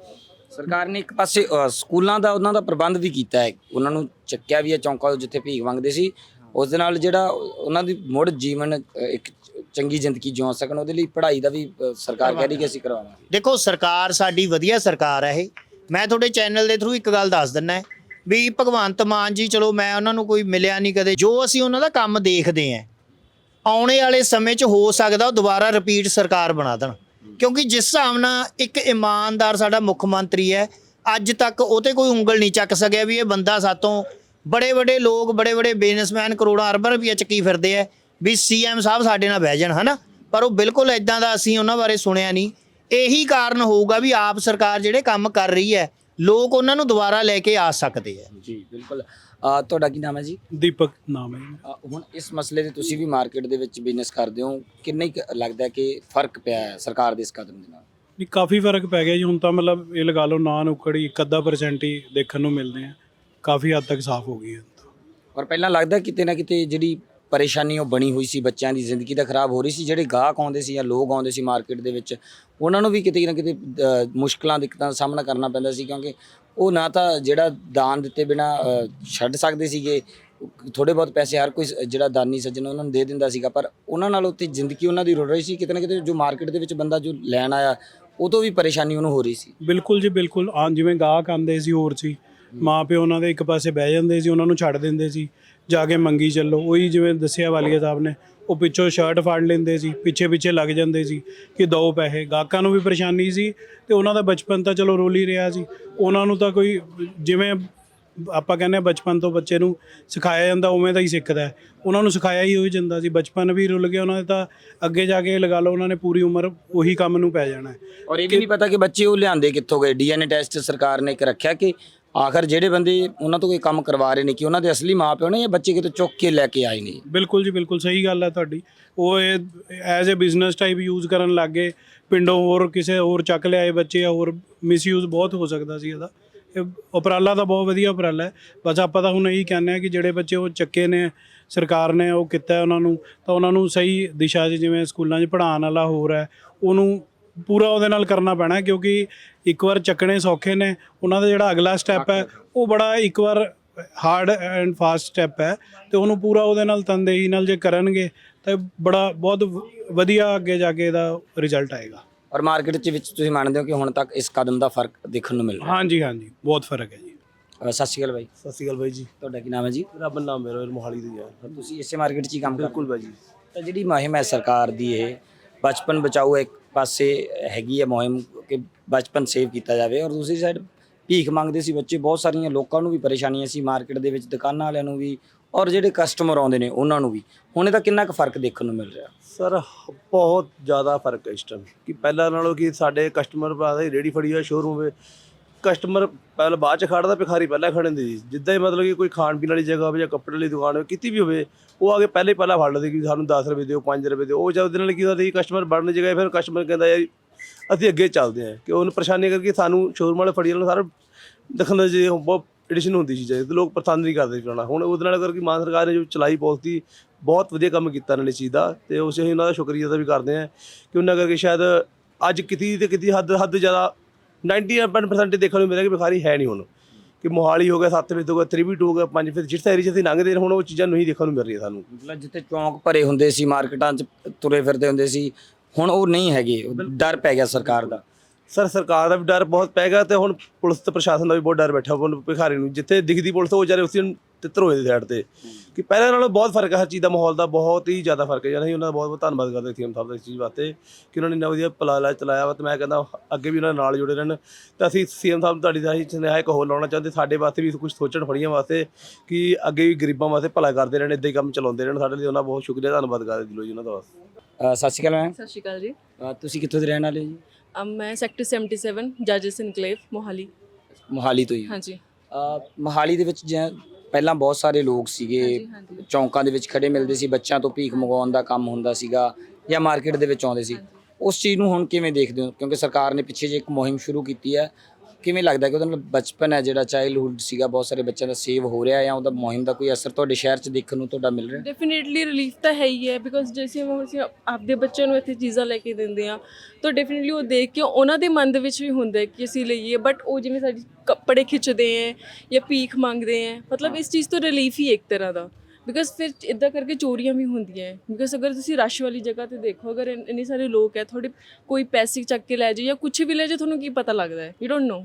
E: ਸਰਕਾਰ ਨੇ ਇੱਕ ਪਾਸੇ ਸਕੂਲਾਂ ਦਾ ਉਹਨਾਂ ਦਾ ਪ੍ਰਬੰਧ ਵੀ ਕੀਤਾ ਹੈ। ਉਹਨਾਂ ਨੂੰ ਚੱਕਿਆ ਵੀ ਹੈ ਚੌਂਕਾਂ ਜਿੱਥੇ ਭੀਖ ਮੰਗਦੇ ਸੀ। ਉਸ ਦੇ ਨਾਲ ਜਿਹੜਾ ਉਹਨਾਂ ਦੀ ਮੁੜ ਜੀਵਨ ਇੱਕ ਚੰਗੀ ਜ਼ਿੰਦਗੀ ਜਿਉ ਸਕਣ ਉਹਦੇ ਲਈ ਪੜ੍ਹਾਈ ਦਾ ਵੀ ਸਰਕਾਰ ਕਹਿ ਰਹੀ ਕਿ ਅਸੀਂ ਕਰਵਾਵਾਂਗੇ।
A: ਦੇਖੋ ਸਰਕਾਰ ਸਾਡੀ ਵਧੀਆ ਸਰਕਾਰ ਹੈ ਇਹ। ਮੈਂ ਤੁਹਾਡੇ ਚੈਨਲ ਦੇ ਥਰੂ ਇੱਕ ਗੱਲ ਦੱਸ ਦਿੰਨਾ ਵੀ ਭਗਵੰਤ ਮਾਨ ਜੀ, ਚਲੋ ਮੈਂ ਉਹਨਾਂ ਨੂੰ ਕੋਈ ਮਿਲਿਆ ਨਹੀਂ ਕਦੇ। ਜੋ ਅਸੀਂ ਉਹਨਾਂ ਦਾ ਕੰਮ ਦੇਖਦੇ ਆਂ ਆਉਣੇ ਵਾਲੇ ਸਮੇਂ 'ਚ ਹੋ ਸਕਦਾ ਉਹ ਦੁਬਾਰਾ ਰਿਪੀਟ ਸਰਕਾਰ ਬਣਾ ਦੇਣ। ਕਿਉਂਕਿ ਜਿਸ ਹਿਸਾਬ ਨਾਲ ਇੱਕ ਇਮਾਨਦਾਰ ਸਾਡਾ ਮੁੱਖ ਮੰਤਰੀ ਹੈ, ਅੱਜ ਤੱਕ ਉਹ ਤੇ ਕੋਈ ਉਂਗਲ ਨਹੀਂ ਚੱਕ ਸਕਿਆ ਵੀ ਇਹ ਬੰਦਾ ਸਾਤੋਂ ਬੜੇ ਬੜੇ ਲੋਕ, ਬੜੇ ਬੜੇ ਬਿਜ਼ਨਸਮੈਨ ਕਰੋੜਾਂ ਅਰਬਾਂ ਰੁਪਈਆ ਚੱਕੀ ਫਿਰਦੇ ਆ, ਵੀ ਸੀਐਮ ਸਾਹਿਬ ਸਾਡੇ ਨਾਲ ਬਹਿ ਜਾਣ, ਹਨਾ? ਪਰ ਉਹ ਬਿਲਕੁਲ ਇਦਾਂ ਦਾ ਅਸੀਂ ਉਹਨਾਂ ਬਾਰੇ ਸੁਣਿਆ ਨਹੀਂ। ਇਹੀ ਕਾਰਨ ਹੋਊਗਾ ਵੀ ਆਪ ਸਰਕਾਰ ਜਿਹੜੇ ਕੰਮ ਕਰ ਰਹੀ ਹੈ ਲੋਕ ਉਹਨਾਂ ਨੂੰ ਦੁਬਾਰਾ ਲੈ ਕੇ ਆ ਸਕਦੇ ਆ
E: ਜੀ ਬਿਲਕੁਲ। ਅ, ਤੁਹਾਡਾ ਕੀ ਨਾਮ ਹੈ ਜੀ?
B: ਦੀਪਕ ਨਾਮ ਹੈ ਜੀ।
E: ਅ, ਹੁਣ ਇਸ ਮਸਲੇ ਤੇ ਤੁਸੀਂ ਵੀ ਮਾਰਕੀਟ ਦੇ ਵਿੱਚ ਬਿਜ਼ਨਸ ਕਰਦੇ ਹੋ ਕਿੰਨੇ ਕੁ ਲੱਗਦਾ ਹੈ ਕਿ ਫ਼ਰਕ ਪਿਆ ਹੈ ਸਰਕਾਰ ਦੇ ਇਸ ਕਦਮ ਦੇ ਨਾਲ?
B: ਨਹੀਂ ਕਾਫੀ ਫ਼ਰਕ ਪੈ ਗਿਆ ਜੀ। ਹੁਣ ਤਾਂ ਮਤਲਬ ਇਹ ਲਗਾ ਲਓ ਨਾ ਨੁੱਕੜੀ ਇੱਕ ਅੱਧਾ ਪਰਸੈਂਟ ਹੀ ਦੇਖਣ ਨੂੰ ਮਿਲਦੇ ਆ। ਕਾਫੀ ਹੱਦ ਤੱਕ ਸਾਫ਼ ਹੋ ਗਈ ਹੈ।
E: ਔਰ ਪਹਿਲਾਂ ਲੱਗਦਾ ਕਿਤੇ ਨਾ ਕਿਤੇ ਜਿਹੜੀ ਪਰੇਸ਼ਾਨੀ ਉਹ ਬਣੀ ਹੋਈ ਸੀ ਬੱਚਿਆਂ ਦੀ ਜ਼ਿੰਦਗੀ ਤਾਂ ਖਰਾਬ ਹੋ ਰਹੀ ਸੀ ਜਿਹੜੇ ਗਾਹਕ ਆਉਂਦੇ ਸੀ ਜਾਂ ਲੋਕ ਆਉਂਦੇ ਸੀ ਮਾਰਕੀਟ ਦੇ ਵਿੱਚ ਉਹਨਾਂ ਨੂੰ ਵੀ ਕਿਤੇ ਨਾ ਕਿਤੇ ਮੁਸ਼ਕਲਾਂ ਦਿੱਕਤਾਂ ਦਾ ਸਾਹਮਣਾ ਕਰਨਾ ਪੈਂਦਾ ਸੀ ਕਿਉਂਕਿ ਉਹ ਨਾ ਤਾਂ ਜਿਹੜਾ ਦਾਨ ਦਿੱਤੇ ਬਿਨਾ ਛੱਡ ਸਕਦੇ ਸੀਗੇ ਥੋੜੇ ਬਹੁਤ ਪੈਸੇ ਹਰ ਕੋਈ ਜਿਹੜਾ ਦਾਨੀ ਸੱਜਣ ਉਹਨਾਂ ਨੂੰ ਦੇ ਦਿੰਦਾ ਸੀਗਾ ਪਰ ਉਹਨਾਂ ਨਾਲ ਉੱਤੇ ਜ਼ਿੰਦਗੀ ਉਹਨਾਂ ਦੀ ਰੁਲ ਰਹੀ ਸੀ ਕਿਤੇ ਨਾ ਕਿਤੇ ਜੋ ਮਾਰਕੀਟ ਦੇ ਵਿੱਚ ਬੰਦਾ ਜੋ ਲੈਣ ਆਇਆ ਉਹ ਤੋਂ ਵੀ ਪਰੇਸ਼ਾਨੀ ਉਹਨੂੰ ਹੋ ਰਹੀ ਸੀ।
B: ਬਿਲਕੁਲ ਜੀ ਬਿਲਕੁਲ। ਆ ਜਿਵੇਂ ਗਾਹਕ ਆਉਂਦੇ ਸੀ ਹੋਰ ਸੀ ਮਾਂ ਪਿਓ ਉਹਨਾਂ ਦੇ ਇੱਕ ਪਾਸੇ ਬਹਿ ਜਾਂਦੇ ਸੀ ਉਹਨਾਂ ਨੂੰ ਛੱਡ ਦਿੰਦੇ ਸੀ। ਜਾ ਕੇ ਮੰਗੀ ਚੱਲੋ ਉਹੀ ਜਿਵੇਂ ਦੱਸਿਆ ਵਾਲੀਆ ਸਾਹਿਬ ਨੇ, ਉਹ ਪਿੱਛੋਂ ਸ਼ਰਟ ਫੜ ਲੈਂਦੇ ਸੀ, ਪਿੱਛੇ ਪਿੱਛੇ ਲੱਗ ਜਾਂਦੇ ਸੀ ਕਿ ਦੋ ਪੈਸੇ। ਗਾਹਕਾਂ ਨੂੰ ਵੀ ਪਰੇਸ਼ਾਨੀ ਸੀ ਤੇ ਉਹਨਾਂ ਦਾ ਬਚਪਨ ਤਾਂ ਚਲੋ ਰੋਲ ਹੀ ਰਿਹਾ ਸੀ। ਉਹਨਾਂ ਨੂੰ ਤਾਂ ਕੋਈ ਜਿਵੇਂ ਆਪਾਂ ਕਹਿੰਦੇ ਹਾਂ ਬਚਪਨ ਤੋਂ ਬੱਚੇ ਨੂੰ ਸਿਖਾਇਆ ਜਾਂਦਾ, ਉਵੇਂ ਦਾ ਹੀ ਸਿੱਖਦਾ ਉਹਨਾਂ ਨੂੰ ਸਿਖਾਇਆ ਹੀ ਹੋਈ ਜਾਂਦਾ ਸੀ। ਬਚਪਨ ਵੀ ਰੁੱਲ ਗਿਆ, ਉਹਨਾਂ ਦੇ ਤਾਂ ਅੱਗੇ ਜਾ ਕੇ ਲਗਾ ਲਓ, ਉਹਨਾਂ ਨੇ ਪੂਰੀ ਉਮਰ ਉਹੀ ਕੰਮ ਨੂੰ ਪੈ ਜਾਣਾ
E: ਔਰ ਇਹ ਵੀ ਨਹੀਂ ਪਤਾ ਕਿ ਬੱਚੇ ਉਹ ਲਿਆਂਦੇ ਕਿੱਥੋਂ ਗਏ? ਡੀਐਨਏ ਟੈਸਟ ਸਰਕਾਰ ਨੇ ਇੱਕ ਰੱਖਿਆ ਕਿ ਆਖਰ ਜਿਹੜੇ ਬੰਦੇ ਉਹਨਾਂ ਤੋਂ ਕੋਈ ਕੰਮ ਕਰਵਾ ਰਹੇ ਨੇ ਕਿ ਉਹਨਾਂ ਦੇ ਅਸਲੀ ਮਾਪਿਓ ਨੇ ਜਾਂ ਬੱਚੇ ਕਿਤੇ ਚੁੱਕ ਕੇ ਲੈ ਕੇ ਆਏ ਨੇ?
B: ਬਿਲਕੁਲ ਜੀ, ਬਿਲਕੁਲ ਸਹੀ ਗੱਲ ਹੈ ਤੁਹਾਡੀ। ਉਹ ਇਹ as a business type use ਕਰਨ ਲੱਗ ਗਏ। ਪਿੰਡੋਂ ਹੋਰ ਕਿਸੇ ਹੋਰ ਚੱਕ ਲਿਆਏ ਬੱਚੇ ਜਾਂ ਹੋਰ ਮਿਸਯੂਜ਼ ਬਹੁਤ ਹੋ ਸਕਦਾ ਸੀ ਇਹਦਾ। ਇਹ ਉਪਰਾਲਾ ਤਾਂ ਬਹੁਤ ਵਧੀਆ ਉਪਰਾਲਾ ਹੈ। ਬਸ ਆਪਾਂ ਤਾਂ ਹੁਣ ਇਹੀ ਕਹਿੰਦੇ ਆ ਕਿ ਜਿਹੜੇ ਬੱਚੇ ਉਹ ਚੱਕੇ ਨੇ, ਸਰਕਾਰ ਨੇ ਉਹ ਕੀਤਾ ਉਹਨਾਂ ਨੂੰ, ਤਾਂ ਉਹਨਾਂ ਨੂੰ ਸਹੀ ਦਿਸ਼ਾ 'ਚ ਜਿਵੇਂ ਸਕੂਲਾਂ 'ਚ ਪੜ੍ਹਾਉਣ ਵਾਲਾ ਹੋਰ ਹੈ, ਉਹਨੂੰ ਪੂਰਾ ਉਹਦੇ ਨਾਲ ਕਰਨਾ ਪੈਣਾ ਕਿਉਂਕਿ ਇੱਕ ਵਾਰ ਚੱਕਣੇ ਸੌਖੇ ਨੇ ਉਹਨਾਂ ਦਾ ਜਿਹੜਾ ਅਗਲਾ ਸਟੈਪ ਹੈ ਉਹ ਬੜਾ ਇੱਕ ਵਾਰ ਹਾਰਡ ਐਂਡ ਫਾਸਟ ਸਟੈਪ ਹੈ ਤੇ ਉਹਨੂੰ ਪੂਰਾ ਉਹਦੇ ਨਾਲ ਤਨਦੇਹੀ ਨਾਲ ਜੇ ਕਰਨਗੇ ਤਾਂ ਬੜਾ ਬਹੁਤ ਵਧੀਆ ਅੱਗੇ ਜਾ ਕੇ ਇਹਦਾ ਰਿਜ਼ਲਟ ਆਏਗਾ।
E: ਔਰ ਮਾਰਕੀਟ ਚ ਵਿੱਚ ਤੁਸੀਂ ਮੰਨਦੇ ਹੋ ਕਿ ਹੁਣ ਤੱਕ ਇਸ ਕਦਮ ਦਾ ਫ਼ਰਕ ਦੇਖਣ ਨੂੰ ਮਿਲ ਰਿਹਾ?
B: ਹਾਂਜੀ ਹਾਂਜੀ ਬਹੁਤ ਫ਼ਰਕ ਹੈ ਜੀ।
E: ਅ, ਸਤਿ ਸ਼੍ਰੀ ਅਕਾਲ ਬਾਈ।
C: ਸਤਿ ਸ਼੍ਰੀ ਅਕਾਲ ਬਾਈ ਜੀ।
E: ਤੁਹਾਡਾ ਕੀ ਨਾਮ ਹੈ ਜੀ?
C: ਰੱਬ ਨਾਮ ਮੇਰਾ ਮੋਹਾਲੀ ਦੀ ਹੈ
E: ਤੁਸੀਂ ਇਸੇ ਮਾਰਕੀਟ 'ਚ ਹੀ ਕੰਮ ਕਰਦੇ?
C: ਬਿਲਕੁਲ ਬਾਈ ਜੀ।
E: ਤਾਂ ਜਿਹੜੀ ਮੁਹਿੰਮ ਹੈ ਸਰਕਾਰ ਦੀ ਇਹ ਬਚਪਨ ਬਚਾਓ ਇੱਕ ਪਾਸੇ ਹੈਗੀ ਹੈ ਮੁਹਿੰਮ ਕਿ ਬਚਪਨ ਸੇਵ ਕੀਤਾ ਜਾਵੇ ਔਰ ਦੂਸਰੀ ਸਾਈਡ ਭੀਖ ਮੰਗਦੇ ਸੀ ਬੱਚੇ, ਬਹੁਤ ਸਾਰੀਆਂ ਲੋਕਾਂ ਨੂੰ ਵੀ ਪਰੇਸ਼ਾਨੀਆਂ ਸੀ ਮਾਰਕੀਟ ਦੇ ਵਿੱਚ, ਦੁਕਾਨਾਂ ਵਾਲਿਆਂ ਨੂੰ ਵੀ ਔਰ ਜਿਹੜੇ ਕਸਟਮਰ ਆਉਂਦੇ ਨੇ ਉਹਨਾਂ ਨੂੰ ਵੀ। ਹੁਣ ਇਹਦਾ ਕਿੰਨਾ ਕੁ ਫ਼ਰਕ ਦੇਖਣ ਨੂੰ ਮਿਲ ਰਿਹਾ?
C: ਸਰ, ਬਹੁਤ ਜ਼ਿਆਦਾ ਫ਼ਰਕ ਹੈ ਇਸ ਟਾਈਮ ਕਿ ਪਹਿਲਾਂ ਨਾਲੋਂ ਕਿ ਸਾਡੇ ਕਸਟਮਰ ਬਾਅਦ ਰੇੜੀ ਫੜੀ ਹੋਇਆ ਸ਼ੋਰੂਮ ਵਿੱਚ। ਕਸਟਮਰ ਪਹਿਲਾਂ ਬਾਅਦ ਚ ਖੜਦਾ ਭਿਖਾਰੀ ਪਹਿਲਾਂ ਖੜੇ ਹੁੰਦੇ ਜੀ ਜਿੱਦਾਂ ਹੀ ਮਤਲਬ ਕਿ ਕੋਈ ਖਾਣ ਪੀਣ ਵਾਲੀ ਜਗ੍ਹਾ ਹੋਵੇ ਜਾਂ ਕੱਪੜੇ ਵਾਲੀ ਦੁਕਾਨ ਹੋਵੇ, ਕਿਤੇ ਵੀ ਹੋਵੇ, ਉਹ ਆ ਕੇ ਪਹਿਲੇ ਹੀ ਪਹਿਲਾਂ ਫੜ ਲੈਂਦੇ ਕਿ ਸਾਨੂੰ 10 ਰੁਪਏ ਦਿਓ 5 ਰੁਪਏ ਦਿਓ। ਉਹ ਜਦ ਉਹਦੇ ਨਾਲ ਕੀ ਹੁੰਦਾ ਸੀ ਕਸਟਮਰ ਬਣਨ ਦੀ ਜਗ੍ਹਾ ਫਿਰ ਕਸਟਮਰ ਕਹਿੰਦਾ, ਯਾਰ, ਅਸੀਂ ਅੱਗੇ ਚੱਲਦੇ ਹਾਂ। ਕਿ ਉਹਨੂੰ ਪਰੇਸ਼ਾਨੀ ਕਰਕੇ ਸਾਨੂੰ ਸ਼ੋਰੂਮ ਵਾਲੇ ਫੜੀ ਵਾਲੇ ਸਾਰਾ ਦਿਖਣ ਦਾ ਜੇ ਬਹੁਤ ਐਡੀਸ਼ਨ ਹੁੰਦੀ ਸੀ ਜੇ ਤੇ ਲੋਕ ਪਸੰਦ ਨਹੀਂ ਕਰਦੇ ਚਲਾਉਣਾ ਹੁਣ ਉਹਦੇ ਨਾਲ ਕਰਕੇ ਮਾਨ ਸਰਕਾਰ ਨੇ ਜੋ ਚਲਾਈ ਪਾਲਿਸੀ ਬਹੁਤ ਵਧੀਆ ਕੰਮ ਕੀਤਾ ਇਹਨਾਂ ਨੇ ਚੀਜ਼ ਦਾ ਤੇ ਉਸ ਅਸੀਂ ਉਹਨਾਂ ਦਾ ਸ਼ੁਕਰੀਆ ਅਦਾ ਵੀ ਕਰਦੇ ਹਾਂ ਕਿ ਉਹਨਾਂ ਕਰਕੇ ਸ਼ਾਇਦ ਅੱਜ ਕਿਤੇ ਤੇ ਕਿਤੇ ਹੱਦ ਹੱਦ ਜ਼ਿਆਦਾ 90% ਦੇਖਣ ਨੂੰ ਮਿਲਿਆ ਕਿ ਬਿਖਾਰੀ ਹੈ ਨਹੀਂ ਹੁਣ। ਕਿ ਮੋਹਾਲੀ ਹੋ ਗਿਆ 7 ਵਜੇ ਤੋਂ 3 ਵੀ 2 ਹੋ ਗਿਆ 5 ਫਿਰ ਜਿਸ ਏਰੀਆ 'ਚ ਅਸੀਂ ਲੰਘਦੇ ਹੁਣ ਉਹ ਚੀਜ਼ਾਂ ਨਹੀਂ ਦੇਖਣ ਨੂੰ ਮਿਲ ਰਹੀਆਂ ਸਾਨੂੰ।
E: ਮਤਲਬ ਜਿੱਥੇ ਚੌਂਕ ਭਰੇ ਹੁੰਦੇ ਸੀ, ਮਾਰਕੀਟਾਂ 'ਚ ਤੁਰੇ ਫਿਰਦੇ ਹੁੰਦੇ ਸੀ, ਹੁਣ ਉਹ ਨਹੀਂ ਹੈਗੇ, ਡਰ ਪੈ ਗਿਆ ਸਰਕਾਰ ਦਾ।
C: ਸਰ ਸਰਕਾਰ ਦਾ ਵੀ ਡਰ ਬਹੁਤ ਪੈ ਗਿਆ ਤੇ ਹੁਣ ਪੁਲਿਸ ਤੇ ਪ੍ਰਸ਼ਾਸਨ ਦਾ ਵੀ ਬਹੁਤ ਡਰ ਬੈਠਾ ਹੁਣ ਭਿਖਾਰੀ ਨੂੰ। ਜਿੱਥੇ ਦਿਖਦੀ ਪੁਲਿਸ ਉਹ ਵਿਚਾਰੇ ਉਸੇ ਨੂੰ ਤਿੱਤਰ ਹੋਏ ਦੇ ਸਾਈਡ ਤੇ। ਕਿ ਪਹਿਲਾਂ ਨਾਲੋਂ ਬਹੁਤ ਫ਼ਰਕ ਹੈ ਹਰ ਚੀਜ਼ ਦਾ ਮਾਹੌਲ ਦਾ ਬਹੁਤ ਹੀ ਜ਼ਿਆਦਾ ਫ਼ਰਕ ਹੈ ਜਾਨੀ ਉਹਨਾਂ ਦਾ ਬਹੁਤ ਬਹੁਤ ਧੰਨਵਾਦ ਕਰਦੇ ਸੀਐਮ ਸਾਹਿਬ ਦਾ ਇਸ ਚੀਜ਼ ਵਾਸਤੇ ਕਿ ਉਹਨਾਂ ਨੇ ਇੰਨਾ ਵਧੀਆ ਪਲਾਲਾ ਚਲਾਇਆ ਵਾ ਤੇ ਮੈਂ ਕਹਿੰਦਾ ਅੱਗੇ ਵੀ ਉਹਨਾਂ ਨਾਲ ਜੁੜੇ ਰਹਿਣ। ਤਾਂ ਅਸੀਂ ਸੀਐਮ ਸਾਹਿਬ ਨੂੰ ਤੁਹਾਡੀ ਦਾ ਹੀ ਸੁਨੇਹਾ ਇੱਕ ਹੋਰ ਲਾਉਣਾ ਚਾਹੁੰਦੇ ਸਾਡੇ ਵਾਸਤੇ ਵੀ ਕੁਝ ਸੋਚਣ ਫੜੀਆਂ ਵਾਸਤੇ ਕਿ ਅੱਗੇ ਵੀ ਗਰੀਬਾਂ ਵਾਸਤੇ ਭਲਾ ਕਰਦੇ ਰਹਿਣ ਇਦਾਂ ਹੀ ਕੰਮ ਚਲਾਉਂਦੇ ਰਹਿਣ। ਸਾਡੇ ਲਈ ਉਹਨਾਂ ਦਾ ਬਹੁਤ ਸ਼ੁਕਰੀਆ ਧੰਨਵਾਦ ਕਰਦੇ ਦਿਲੋਂ ਜੀ ਉਹਨਾਂ ਦਾ
E: ਸਤਿ ਸ਼੍ਰੀ ਅਕਾਲ ਮੈਮ।
H: ਸਤਿ ਸ਼੍ਰੀ ਅਕਾਲ ਜੀ।
E: ਤੁਸੀਂ ਕਿੱਥੋਂ ਦੇ ਰਹਿਣ ਵਾਲੇ ਜੀ?
H: ਅਮ ਮੈਂ ਸੈਕਟਰ 77 ਜੱਜਸ ਇਨਕਲੇਵ ਮੋਹਾਲੀ।
E: ਮੋਹਾਲੀ ਤੋਂ ਹੀ?
H: ਹਾਂਜੀ।
E: ਅ, ਮੋਹਾਲੀ ਦੇ ਵਿੱਚ ਜਿਵੇਂ ਪਹਿਲਾਂ ਬਹੁਤ ਸਾਰੇ ਲੋਕ ਸੀਗੇ
H: ਹਾਂਜੀ ਹਾਂਜੀ।
E: ਚੌਂਕਾਂ ਦੇ ਵਿੱਚ ਖੜੇ ਮਿਲਦੇ ਸੀ ਬੱਚਿਆਂ ਤੋਂ ਭੀਖ ਮੰਗਵਾਉਣ ਦਾ ਕੰਮ ਹੁੰਦਾ ਸੀਗਾ ਜਾਂ ਮਾਰਕੀਟ ਦੇ ਵਿੱਚ ਆਉਂਦੇ ਸੀ। ਉਸ ਚੀਜ਼ ਨੂੰ ਹੁਣ ਕਿਵੇਂ ਦੇਖਦੇ ਹੋ? ਕਿਉਂਕਿ ਸਰਕਾਰ ਨੇ ਪਿੱਛੇ ਜੇ ਇੱਕ ਮੁਹਿੰਮ ਸ਼ੁਰੂ ਕੀਤੀ ਹੈ ਕਿਵੇਂ ਲੱਗਦਾ ਕਿ ਉਹਦਾ ਨਾਲ ਬਚਪਨ ਹੈ, ਜਿਹੜਾ ਚਾਈਲਡਹੂਡ ਸੀਗਾ, ਬਹੁਤ ਸਾਰੇ ਬੱਚਿਆਂ ਦਾ ਸੇਵ ਹੋ ਰਿਹਾ ਜਾਂ ਉਹਦਾ ਮੁਹਿੰਮ ਦਾ ਕੋਈ ਅਸਰ ਤੁਹਾਡੇ ਸ਼ਹਿਰ 'ਚ ਦੇਖਣ ਨੂੰ ਤੁਹਾਡਾ ਮਿਲ ਰਿਹਾ
H: ਡੈਫੀਨਿਟਲੀ ਰਿਲੀਫ ਤਾਂ ਹੈ ਹੀ ਹੈ ਬਿਕੋਜ਼ ਜੈਸੇ ਅਸੀਂ ਆਪਦੇ ਬੱਚਿਆਂ ਨੂੰ ਇੱਥੇ ਚੀਜ਼ਾਂ ਲੈ ਕੇ ਦਿੰਦੇ ਆ ਤਾਂ ਡੈਫੀਨਿਟਲੀ ਉਹ ਦੇਖ ਕੇ ਉਹਨਾਂ ਦੇ ਮਨ ਦੇ ਵਿੱਚ ਵੀ ਹੁੰਦਾ ਕਿ ਅਸੀਂ ਲਈਏ ਬਟ ਉਹ ਜਿਵੇਂ ਸਾਡੀ ਕੱਪੜੇ ਖਿੱਚਦੇ ਹੈ ਜਾਂ ਭੀਖ ਮੰਗਦੇ ਹੈ, ਮਤਲਬ ਇਸ ਚੀਜ਼ ਤੋਂ ਰਿਲੀਫ ਹੀ ਇੱਕ ਤਰ੍ਹਾਂ ਦਾ। ਬਿਕਾਜ਼ ਫਿਰ ਇਦਾਂ ਕਰਕੇ ਚੋਰੀਆਂ ਵੀ ਹੁੰਦੀਆਂ ਹੈ। ਬਿਕਾਜ਼ ਅਗਰ ਤੁਸੀਂ ਰਸ਼ ਵਾਲੀ ਜਗ੍ਹਾ ਤੇ ਦੇਖੋ ਅਗਰ ਇੰਨ- ਇੰਨੇ ਸਾਰੇ ਲੋਕ ਹੈ ਥੋੜੇ ਕੋਈ ਪੈਸੇ ਚੱਕ ਕੇ ਲੈ ਜਾਏ ਜਾਂ ਕੁਝ ਵੀ ਲੈ ਜਾਏ ਤੁਹਾਨੂੰ ਕੀ ਪਤਾ ਲੱਗਦਾ ਹੈ? ਯੂ ਡੋਨਟ ਨੋ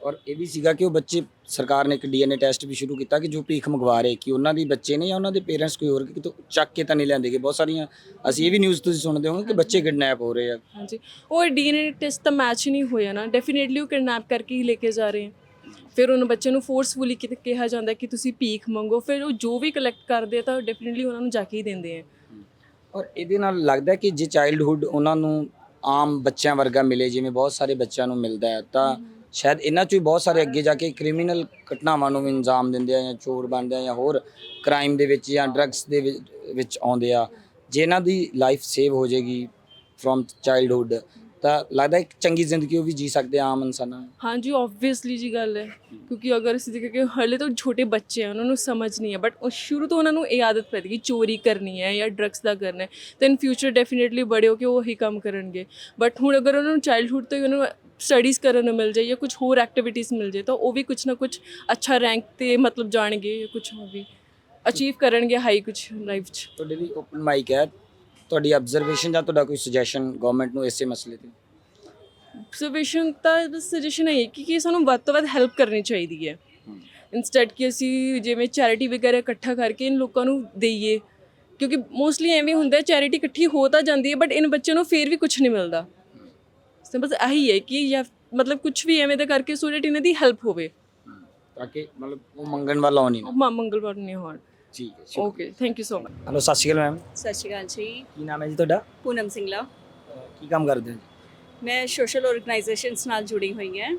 E: ਔਰ ਇਹ ਵੀ ਸੀਗਾ ਕਿ ਉਹ ਬੱਚੇ ਸਰਕਾਰ ਨੇ ਇੱਕ ਡੀਐਨਏ ਟੈਸਟ ਵੀ ਸ਼ੁਰੂ ਕੀਤਾ ਕਿ ਜੋ ਭੀਖ ਮੰਗਵਾ ਰਹੇ ਕਿ ਉਹਨਾਂ ਦੇ ਬੱਚੇ ਨੇ ਜਾਂ ਉਹਨਾਂ ਦੇ ਪੇਰੈਂਟਸ ਕੋਈ ਹੋਰ ਕਿਤੋਂ ਚੱਕ ਕੇ ਤਾਂ ਨਹੀਂ ਲੈਂਦੇਗੇ ਬਹੁਤ ਸਾਰੀਆਂ ਅਸੀਂ ਇਹ ਵੀ ਨਿਊਜ਼ ਤੁਸੀਂ ਸੁਣਦੇ ਹੋਵੋਗੇ ਕਿ ਬੱਚੇ ਕਿਡਨੈਪ ਹੋ ਰਹੇ ਆ।
H: ਹਾਂਜੀ। ਉਹ ਡੀਐਨਏ ਟੈਸਟ ਤਾਂ ਮੈਚ ਨਹੀਂ ਹੋਇਆ ਨਾ। ਡੈਫੀਨਿਟਲੀ ਉਹ ਕਿਡਨੈਪ ਕਰਕੇ ਹੀ ਲੈ ਕੇ ਜਾ ਰਹੇ ਹੈ ਫਿਰ ਉਹਨਾਂ ਬੱਚੇ ਨੂੰ ਫੋਰਸਫੁਲੀ ਕਿਹਾ ਜਾਂਦਾ ਕਿ ਤੁਸੀਂ ਭੀਖ ਮੰਗੋ ਫਿਰ ਉਹ ਜੋ ਵੀ ਕਲੈਕਟ ਕਰਦੇ ਆ ਤਾਂ ਡੈਫੀਨਿਟਲੀ ਉਹਨਾਂ ਨੂੰ ਜਾ ਕੇ ਹੀ ਦਿੰਦੇ ਆ।
E: ਔਰ ਇਹਦੇ ਨਾਲ ਲੱਗਦਾ ਕਿ ਜੇ ਚਾਈਲਡਹੁੱਡ ਉਹਨਾਂ ਨੂੰ ਆਮ ਬੱਚਿਆਂ ਵਰਗਾ ਮਿਲੇ ਜਿਵੇਂ ਬਹੁਤ ਸਾਰੇ ਬੱਚਿਆਂ ਨੂੰ ਮਿਲਦਾ ਹੈ ਤਾਂ ਸ਼ਾਇਦ ਇਹਨਾਂ 'ਚ ਵੀ ਬਹੁਤ ਸਾਰੇ ਅੱਗੇ ਜਾ ਕੇ ਕ੍ਰਿਮੀਨਲ ਘਟਨਾਵਾਂ ਨੂੰ ਵੀ ਇੰਜਾਮ ਦਿੰਦੇ ਆ ਜਾਂ ਚੋਰ ਬਣਦੇ ਆ ਜਾਂ ਹੋਰ ਕ੍ਰਾਈਮ ਦੇ ਵਿੱਚ ਜਾਂ ਡਰੱਗਸ ਦੇ ਵਿੱਚ- ਵਿੱਚ ਆਉਂਦੇ ਆ। ਜੇ ਇਹਨਾਂ ਦੀ ਲਾਈਫ ਸੇਵ ਹੋ ਜਾਏਗੀ ਫਰੋਮ ਚਾਈਲਡਹੁੱਡ ਤਾਂ ਲੱਗਦਾ ਇੱਕ ਚੰਗੀ ਜ਼ਿੰਦਗੀ ਉਹ ਵੀ ਜੀ ਸਕਦੇ ਆ ਆਮ ਇਨਸਾਨਾਂ।
H: ਹਾਂਜੀ ਆਬਵੀਅਸਲੀ ਜੀ ਗੱਲ ਹੈ। ਕਿਉਂਕਿ ਅਗਰ ਅਸੀਂ ਦੇਖੀਏ ਕਿ ਹਲੇ ਤਾਂ ਛੋਟੇ ਬੱਚੇ ਆ ਉਹਨਾਂ ਨੂੰ ਸਮਝ ਨਹੀਂ ਹੈ ਬਟ ਉਹ ਸ਼ੁਰੂ ਤੋਂ ਉਹਨਾਂ ਨੂੰ ਇਹ ਆਦਤ ਪੈ ਗਈ ਚੋਰੀ ਕਰਨੀ ਹੈ ਜਾਂ ਡਰੱਗਸ ਦਾ ਕਰਨਾ ਹੈ। ਤਾਂ ਇਨ ਫਿਊਚਰ ਡੈਫੀਨਿਟਲੀ ਬੜੇ ਹੋ ਕੇ ਉਹ ਉਹੀ ਕੰਮ ਕਰਨਗੇ। ਬਟ ਹੁਣ ਅਗਰ ਉਹਨਾਂ ਨੂੰ ਚਾਈਲਡਹੁੱਡ ਤੋਂ ਹੀ ਉਹਨਾਂ ਨੂੰ ਸਟੱਡੀਜ਼ ਕਰਨ ਨੂੰ ਮਿਲ ਜਾਏ ਜਾਂ ਕੁਝ ਹੋਰ ਐਕਟੀਵਿਟੀਜ਼ ਮਿਲ ਜਾਏ ਤਾਂ ਉਹ ਵੀ ਕੁਝ ਨਾ ਕੁਝ ਅੱਛਾ ਰੈਂਕ ਤੇ ਮਤਲਬ ਜਾਣਗੇ ਜਾਂ ਕੁਝ ਹੋਰ ਵੀ ਅਚੀਵ ਕਰਨਗੇ ਹਾਈ ਕੁਝ ਲਾਈਫ 'ਚ।
E: ਤੁਹਾਡੇ ਲਈ ਓਪਨ ਮਾਈਕ ਹੈ। ਤੁਹਾਡੀ ਆਬਜ਼ਰਵੇਸ਼ਨ ਜਾਂ ਤੁਹਾਡਾ ਕੋਈ ਸੁਜੈਸ਼ਨ ਗਵਰਨਮੈਂਟ ਨੂੰ ਇਸੇ ਮਸਲੇ ਤੇ?
H: ਆਬਜ਼ਰਵੇਸ਼ਨ ਤਾਂ ਸਜੈਸ਼ਨ ਹੈ ਕਿ ਕਿ ਸਾਨੂੰ ਵੱਧ ਤੋਂ ਵੱਧ ਹੈਲਪ ਕਰਨੀ ਚਾਹੀਦੀ ਹੈ। ਇਨਸਟੈਡ ਕਿ ਅਸੀਂ ਜਿਵੇਂ ਚੈਰਿਟੀ ਵਗੈਰਾ ਇਕੱਠਾ ਕਰਕੇ ਇਨ ਲੋਕਾਂ ਨੂੰ ਦੇਈਏ। ਕਿਉਂਕਿ ਮੋਸਟਲੀ ਐਵੇਂ ਹੁੰਦਾ ਚੈਰਿਟੀ ਇਕੱਠੀ ਹੋ ਤਾਂ ਜਾਂਦੀ ਹੈ ਬਟ ਇਨ ਬੱਚਿਆਂ ਨੂੰ ਫੇਰ ਵੀ ਕੁਝ ਨਹੀਂ ਮਿਲਦਾ। ਬਸ ਆਹੀ ਹੈ ਕਿ ਜਾਂ ਮਤਲਬ ਕੁਝ ਵੀ ਐਵੇਂ ਦਾ ਕਰਕੇ ਸੋ ਇਹਨਾਂ ਦੀ ਹੈਲਪ ਹੋਵੇ।
E: ਤਾਂ ਕਿ ਮਤਲਬ ਉਹ ਮੰਗਣ ਵਾਲਾ ਉਹ
H: ਮਾ ਮੰਗਲਵਾਰ ਨਹੀਂ ਹੋਣ।
E: ਠੀਕ ਹੈ ਸ਼ੁਕਰੀਆ।
H: Okay thank you so much
E: hello ਸਤਿ ਸ਼੍ਰੀ ਅਕਾਲ ਮੈਮ।
D: ਸਤਿ ਸ਼੍ਰੀ ਅਕਾਲ ਜੀ।
E: ਕੀ ਨਾਮ ਹੈ ਜੀ ਤੁਹਾਡਾ?
D: ਪੂਨਮ ਸਿੰਘਲਾ
E: ਅਹ ਕੀ ਕੰਮ ਕਰਦੇ ਹੋ ਜੀ?
D: ਮੈਂ ਸੋਸ਼ਲ ਆਰਗੇਨਾਈਜੇਸ਼ਨਸ ਨਾਲ ਜੁੜੀ ਹੋਈ ਹਾਂ।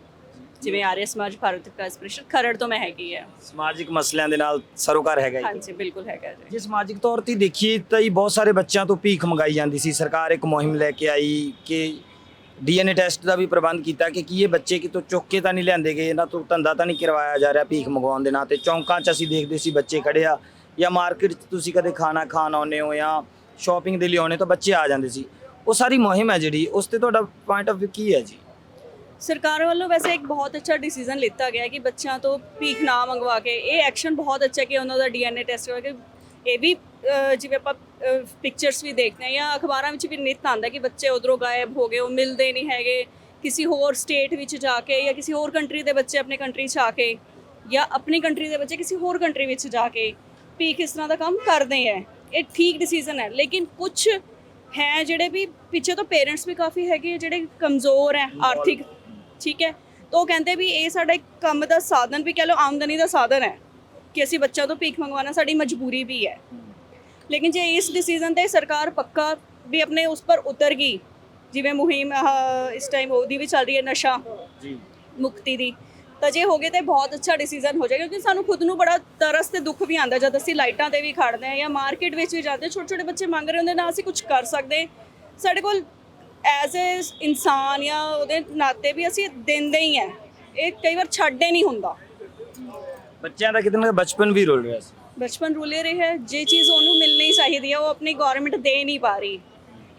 D: ਜਿਵੇਂ ਆਰੀਆ ਸਮਾਜ ਭਾਰਤ ਵਿਕਾਸ ਪ੍ਰੀਸ਼ਦ ਖਰੜ ਤੋਂ ਮੈਂ ਹੈਗੀ ਆ
E: ਸਮਾਜਿਕ ਮਸਲਿਆਂ ਦੇ ਨਾਲ ਸਰੋਕਾਰ ਹੈਗਾ ਜੀ।
D: ਹਾਂਜੀ ਬਿਲਕੁਲ ਹੈਗਾ ਜੀ।
E: ਜੇ ਸਮਾਜਿਕ ਤੌਰ ਤੇ ਦੇਖੀਏ ਤਾਂ ਜੀ ਬਹੁਤ ਸਾਰੇ ਬੱਚਿਆਂ ਤੋਂ ਭੀਖ ਮੰਗਾਈ ਜਾਂਦੀ ਸੀ। ਸਰਕਾਰ ਇੱਕ ਮੁਹਿੰਮ ਲੈ ਕੇ ਆਈ ਕਿ ਡੀਐਨਏ ਟੈਸਟ ਦਾ ਵੀ ਪ੍ਰਬੰਧ ਕੀਤਾ ਕਿ ਕੀ ਇਹ ਬੱਚੇ ਕਿਤੋਂ ਚੁੱਕ ਕੇ ਤਾਂ ਨਹੀਂ ਲਿਆਂਦੇ ਗਏ ਇਹਨਾਂ ਤੋਂ ਧੰਦਾ ਤਾਂ ਨਹੀਂ ਕਰਵਾਇਆ ਜਾ ਰਿਹਾ ਭੀਖ ਮੰਗਵਾਉਣ ਦੇ ਨਾਂ ਤੇ। ਚੌਂਕਾਂ 'ਚ ਅਸੀਂ ਦੇਖਦੇ ਸੀ ਬੱਚੇ ਖੜੇ ਆ। ਜਾਂ ਮਾਰਕੀਟ 'ਚ ਤੁਸੀਂ ਕਦੇ ਖਾਣਾ ਖਾਣ ਆਉਂਦੇ ਹੋ ਜਾਂ ਸ਼ਾਪਿੰਗ ਦੇ ਲਈ ਆਉਂਦੇ ਤਾਂ ਬੱਚੇ ਆ ਜਾਂਦੇ ਸੀ। ਉਹ ਸਾਰੀ ਮੁਹਿੰਮ ਹੈ ਜਿਹੜੀ, ਉਸ ਤੇ ਤੁਹਾਡਾ ਪੁਆਇੰਟ ਆਫ View ਕੀ ਹੈ ਜੀ?
D: ਸਰਕਾਰ ਵੱਲੋਂ ਵੈਸੇ ਇੱਕ ਬਹੁਤ ਅੱਛਾ ਡਿਸੀਜਨ ਲਿੱਤਾ ਗਿਆ ਕਿ ਬੱਚਿਆਂ ਤੋਂ ਭੀਖ ਨਾ ਮੰਗਵਾ ਕੇ, ਇਹ ਐਕਸ਼ਨ ਬਹੁਤ ਅੱਛਾ ਕਿ ਉਹਨਾਂ ਦਾ ਡੀਐਨਏ ਟੈਸਟ ਕਰਕੇ ਇਹ ਵੀ ਜਿਵੇਂ ਆਪਾਂ ਪਿਕਚਰਸ ਵੀ ਦੇਖਦੇ ਹਾਂ ਜਾਂ ਅਖਬਾਰਾਂ ਵਿੱਚ ਵੀ ਨਿੱਤ ਆਉਂਦਾ ਕਿ ਬੱਚੇ ਉਧਰੋਂ ਗਾਇਬ ਹੋ ਗਏ, ਉਹ ਮਿਲਦੇ ਨਹੀਂ ਹੈਗੇ, ਕਿਸੇ ਹੋਰ ਸਟੇਟ ਵਿੱਚ ਜਾ ਕੇ ਜਾਂ ਕਿਸੇ ਹੋਰ ਕੰਟਰੀ ਦੇ ਬੱਚੇ ਆਪਣੇ ਕੰਟਰੀ 'ਚ ਆ ਕੇ ਜਾਂ ਆਪਣੀ ਕੰਟਰੀ ਦੇ ਬੱਚੇ ਕਿਸੇ ਹੋਰ ਕੰਟਰੀ ਵਿੱਚ ਜਾ ਕੇ ਭੀਖ ਇਸ ਤਰ੍ਹਾਂ ਦਾ ਕੰਮ ਕਰਦੇ ਹੈ ਇਹ ਠੀਕ ਡਿਸੀਜਨ ਹੈ। ਲੇਕਿਨ ਕੁਝ ਹੈ ਜਿਹੜੇ ਵੀ ਪਿੱਛੇ ਤੋਂ ਪੇਰੈਂਟਸ ਵੀ ਕਾਫੀ ਹੈਗੇ ਆ ਜਿਹੜੇ ਕਮਜ਼ੋਰ ਹੈ ਆਰਥਿਕ। ਠੀਕ ਹੈ? ਤਾਂ ਉਹ ਕਹਿੰਦੇ ਵੀ ਇਹ ਸਾਡਾ ਇੱਕ ਕੰਮ ਦਾ ਸਾਧਨ ਵੀ ਕਹਿ ਲਓ ਆਮਦਨੀ ਦਾ ਸਾਧਨ ਹੈ ਕਿ ਅਸੀਂ ਬੱਚਿਆਂ ਤੋਂ ਭੀਖ ਮੰਗਵਾਉਣਾ ਸਾਡੀ ਮਜਬੂਰੀ ਵੀ ਹੈ। ਲੇਕਿਨ ਜੇ ਇਸ ਡਿਸੀਜਨ ਤੇ ਸਰਕਾਰ ਪੱਕਾ ਵੀ ਆਪਣੇ ਉਸ ਪਰ ਉਤਰ ਗਈ ਜਿਵੇਂ ਮੁਹਿੰਮ ਇਸ ਟਾਈਮ ਉਹਦੀ ਵੀ ਚੱਲ ਰਹੀ ਹੈ ਨਸ਼ਾ
E: ਜੀ।
D: ਮੁਕਤੀ ਦੀ ਤਾਂ ਜੇ ਹੋ ਗਏ ਤੇ ਬਹੁਤ ਅੱਛਾ ਡਿਸੀਜਨ ਹੋ ਜਾਏਗਾ ਕਿਉਂਕਿ ਸਾਨੂੰ ਖੁਦ ਨੂੰ ਬੜਾ ਤਰਸ ਤੇ ਦੁੱਖ ਵੀ ਆਉਂਦਾ ਜਦ ਅਸੀਂ ਲਾਈਟਾਂ ਤੇ ਵੀ ਖੜਦੇ ਹਾਂ ਜਾਂ ਮਾਰਕੀਟ ਵਿੱਚ ਵੀ ਜਾਂਦੇ ਛੋਟੇ ਛੋਟੇ ਬੱਚੇ ਮੰਗ ਰਹੇ ਹੁੰਦੇ ਨਾ ਅਸੀਂ ਕੁਝ ਕਰ ਸਕਦੇ। ਸਾਡੇ ਕੋਲ ਐਜ਼ ਅ ਇਨਸਾਨ ਜਾਂ ਉਹਦੇ ਨਾਤੇ ਵੀ ਅਸੀਂ ਦਿੰਦੇ ਹੀ ਆ ਇਹ ਕਈ ਵਾਰ ਛੱਡੇ ਨਹੀਂ ਹੁੰਦਾ।
E: ਬੱਚਿਆਂ ਦਾ ਕਿਤੇ ਨਾ ਬਚਪਨ ਵੀ ਰੁਲ ਰਿਹਾ ਸੀ।
D: ਬਚਪਨ ਰੁਲੇ ਰਿਹਾ ਜੇ ਚੀਜ਼ ਉਹਨੂੰ ਮਿਲਣੀ ਚਾਹੀਦੀ ਹੈ ਉਹ ਆਪਣੀ ਗਵਰਨਮੈਂਟ ਦੇ ਨਹੀਂ ਪਾ ਰਹੀ।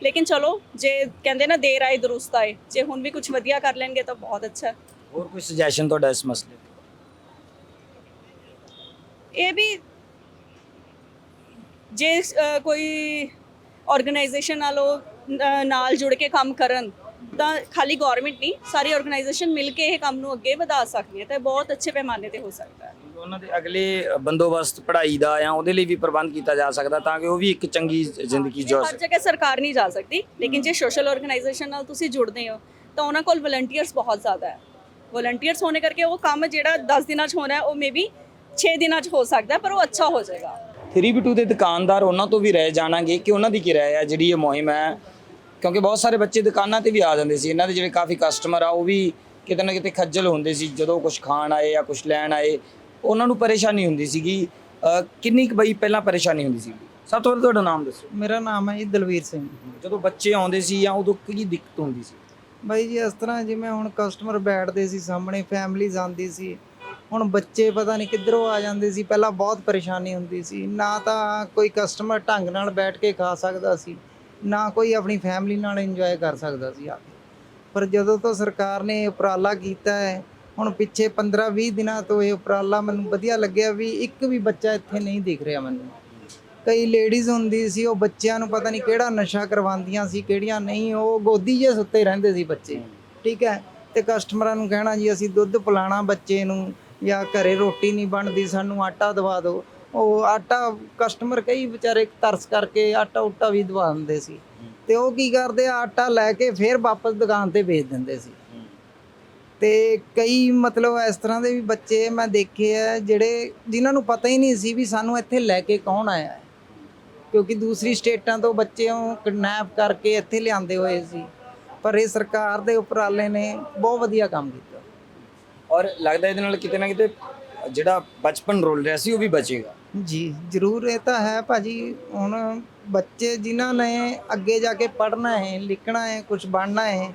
D: ਲੇਕਿਨ ਚਲੋ ਜੇ ਕਹਿੰਦੇ ਨਾ ਦੇਰ ਆਏ ਦਰੁਸਤ ਆਏ ਜੇ ਹੁਣ ਵੀ ਕੁਝ ਵਧੀਆ ਕਰ ਲੈਣਗੇ ਤਾਂ ਬਹੁਤ ਅੱਛਾ। ਹੈ।
E: ਹੋਰ ਕੋਈ ਸੁਜੈਸ਼ਨ ਤੁਹਾਡਾ ਇਸ ਮਸਲੇ ਤੇ?
D: ਇਹ ਵੀ ਜੇ ਅ, ਕੋਈ ਆਰਗੇਨਾਈਜੇਸ਼ਨ ਨਾਲੋਂ ਅ, ਨਾਲ ਜੁੜ ਕੇ ਕੰਮ ਕਰਨ ਤਾਂ ਖਾਲੀ ਗਵਰਨਮੈਂਟ ਨਹੀਂ ਸਾਰੀ ਆਰਗੇਨਾਈਜੇਸ਼ਨ ਮਿਲ ਕੇ ਇਹ ਕੰਮ ਨੂੰ ਅੱਗੇ ਵਧਾ ਸਕਦੀ ਹੈ ਤਾਂ ਬਹੁਤ ਅੱਛੇ ਪੈਮਾਨੇ ਤੇ ਹੋ ਸਕਦਾ ਹੈ।
E: ਉਹਨਾਂ ਦੇ ਅਗਲੇ ਬੰਦੋਬਸਤ ਪੜ੍ਹਾਈ ਦਾ ਜਾਂ ਉਹਦੇ ਲਈ ਵੀ ਪ੍ਰਬੰਧ ਕੀਤਾ ਜਾ ਸਕਦਾ ਤਾਂ ਕਿ ਉਹ ਵੀ ਇੱਕ ਚੰਗੀ ਜ਼ਿੰਦਗੀ ਜਿਉ
D: ਹਰ ਜਗ੍ਹਾ ਸਰਕਾਰ ਨਹੀਂ ਜਾ ਸਕਦੀ ਲੇਕਿਨ ਜੇ ਸੋਸ਼ਲ ਆਰਗੇਨਾਈਜੇਸ਼ਨ ਨਾਲ ਤੁਸੀਂ ਜੁੜਦੇ ਹੋ ਤਾਂ ਉਹਨਾਂ ਕੋਲ ਵਲੰਟੀਅਰਸ ਬਹੁਤ ਜ਼ਿਆਦਾ ਹੈ। ਵਲੰਟੀਅਰਸ ਹੋਣੇ ਕਰਕੇ ਉਹ ਕੰਮ ਜਿਹੜਾ 10 ਦਿਨਾਂ 'ਚ ਹੋਣਾ ਹੈ ਉਹ ਮੇਬੀ 6 ਦਿਨਾਂ 'ਚ ਹੋ ਸਕਦਾ ਪਰ ਉਹ ਅੱਛਾ ਹੋ ਜਾਏਗਾ।
E: 3B2 ਦੇ ਦੁਕਾਨਦਾਰ ਉਹਨਾਂ ਤੋਂ ਵੀ ਰਹਿ ਜਾਣਾਂਗੇ ਕਿ ਉਹਨਾਂ ਦੀ ਕੀ ਰਾਏ ਹੈ ਜਿਹੜੀ ਇਹ ਮੁਹਿੰਮ ਹੈ? ਕਿਉਂਕਿ ਬਹੁਤ ਸਾਰੇ ਬੱਚੇ ਦੁਕਾਨਾਂ ਤੇ ਵੀ ਆ ਜਾਂਦੇ ਸੀ ਇਹਨਾਂ ਦੇ ਜਿਹੜੇ ਕਾਫੀ ਕਸਟਮਰ ਆ ਉਹ ਵੀ ਕਿਤੇ ਨਾ ਕਿਤੇ ਖੱਜਲ ਹੁੰਦੇ ਸੀ ਜਦੋਂ ਕੁਝ ਖਾਣ ਆਏ ਜਾਂ ਕੁਝ ਲੈਣ ਆਏ ਉਹਨਾਂ ਨੂੰ ਪਰੇਸ਼ਾਨੀ ਹੁੰਦੀ ਸੀਗੀ। ਕਿੰਨੀ ਕੁ ਬਈ ਪਹਿਲਾਂ ਪਰੇਸ਼ਾਨੀ ਹੁੰਦੀ ਸੀ? ਸਭ ਤੋਂ ਪਹਿਲਾਂ ਤੁਹਾਡਾ ਨਾਮ ਦੱਸੋ।
F: ਮੇਰਾ ਨਾਮ ਹੈ ਜੀ ਦਲਵੀਰ ਸਿੰਘ।
E: ਜਦੋਂ ਬੱਚੇ ਆਉਂਦੇ ਸੀ ਜਾਂ ਉਦੋਂ ਕੀ ਦਿੱਕਤ ਹੁੰਦੀ ਸੀ?
F: ਬਾਈ ਜੀ, ਇਸ ਤਰ੍ਹਾਂ ਜਿਵੇਂ ਹੁਣ ਕਸਟਮਰ ਬੈਠਦੇ ਸੀ ਸਾਹਮਣੇ ਫੈਮਲੀਜ਼ ਆਉਂਦੀ ਸੀ, ਹੁਣ ਬੱਚੇ ਪਤਾ ਨਹੀਂ ਕਿੱਧਰੋਂ ਆ ਜਾਂਦੇ ਸੀ, ਪਹਿਲਾਂ ਬਹੁਤ ਪਰੇਸ਼ਾਨੀ ਹੁੰਦੀ ਸੀ, ਨਾ ਤਾਂ ਕੋਈ ਕਸਟਮਰ ਢੰਗ ਨਾਲ ਬੈਠ ਕੇ ਖਾ ਸਕਦਾ ਸੀ, ਨਾ ਕੋਈ ਆਪਣੀ ਫੈਮਿਲੀ ਨਾਲ ਇੰਜੋਏ ਕਰ ਸਕਦਾ ਸੀ ਆ ਕੇ। ਪਰ ਜਦੋਂ ਤੋਂ ਸਰਕਾਰ ਨੇ ਇਹ ਉਪਰਾਲਾ ਕੀਤਾ ਹੈ, ਹੁਣ ਪਿੱਛੇ 15-20 ਦਿਨਾਂ ਤੋਂ ਇਹ ਉਪਰਾਲਾ ਮੈਨੂੰ ਵਧੀਆ ਲੱਗਿਆ ਵੀ ਇੱਕ ਵੀ ਬੱਚਾ ਇੱਥੇ ਨਹੀਂ ਦਿਖ ਰਿਹਾ ਮੈਨੂੰ। ਕਈ ਲੇਡੀਜ਼ ਹੁੰਦੀ ਸੀ, ਉਹ ਬੱਚਿਆਂ ਨੂੰ ਪਤਾ ਨਹੀਂ ਕਿਹੜਾ ਨਸ਼ਾ ਕਰਵਾਉਂਦੀਆਂ ਸੀ, ਕਿਹੜੀਆਂ ਨਹੀਂ, ਉਹ ਗੋਦੀ 'ਚ ਸੁੱਤੇ ਰਹਿੰਦੇ ਸੀ ਬੱਚੇ, ਠੀਕ ਹੈ? ਤੇ ਕਸਟਮਰਾਂ ਨੂੰ ਕਹਿਣਾ ਜੀ, ਅਸੀਂ ਦੁੱਧ ਪਿਲਾਣਾ ਬੱਚੇ ਨੂੰ, ਜਾਂ ਘਰੇ ਰੋਟੀ ਨਹੀਂ ਬਣਦੀ, ਸਾਨੂੰ ਆਟਾ ਦਵਾ ਦਿਓ। ਉਹ ਆਟਾ ਕਸਟਮਰ ਕਈ ਵਿਚਾਰੇ ਤਰਸ ਕਰਕੇ ਆਟਾ ਉਟਾ ਵੀ ਦਵਾ ਦਿੰਦੇ ਸੀ। ਤੇ ਉਹ ਕੀ ਕਰਦੇ, ਆਟਾ ਲੈ ਕੇ ਫਿਰ ਵਾਪਸ ਦੁਕਾਨ ਤੇ ਵੇਚ ਦਿੰਦੇ ਸੀ। ਤੇ ਕਈ ਮਤਲਬ ਇਸ ਤਰ੍ਹਾਂ ਦੇ ਵੀ ਬੱਚੇ ਮੈਂ ਦੇਖੇ ਆ, ਜਿਹੜੇ ਜਿਨ੍ਹਾਂ ਨੂੰ ਪਤਾ ਹੀ ਨਹੀਂ ਸੀ ਵੀ ਸਾਨੂੰ ਇੱਥੇ ਲੈ ਕੇ ਕੌਣ ਆਇਆ ਹੈ। ਕਿਉਂਕਿ ਦੂਸਰੀ ਸਟੇਟਾਂ ਤੋਂ ਬੱਚਿਆਂ ਨੂੰ ਕਿਡਨੈਪ ਕਰਕੇ ਇੱਥੇ ਲਿਆਂਦੇ ਹੋਏ ਸੀ। ਪਰ ਇਹ ਸਰਕਾਰ ਦੇ ਉਪਰਾਲੇ ਨੇ ਬਹੁਤ ਵਧੀਆ ਕੰਮ ਕੀਤਾ।
E: ਔਰ ਲੱਗਦਾ ਇਹਦੇ ਨਾਲ ਕਿਤੇ ਨਾ ਕਿਤੇ ਜਿਹੜਾ ਬਚਪਨ ਰੁਲ ਰਿਹਾ ਸੀ ਉਹ ਵੀ ਬਚੇਗਾ।
F: ਜੀ ਜ਼ਰੂਰ ਇਹ ਤਾਂ ਹੈ ਭਾਜੀ। ਹੁਣ ਬੱਚੇ ਜਿਨ੍ਹਾਂ ਨੇ ਅੱਗੇ ਜਾ ਕੇ ਪੜ੍ਹਨਾ ਹੈ ਲਿਖਣਾ ਹੈ ਕੁਝ ਬਣਨਾ ਹੈ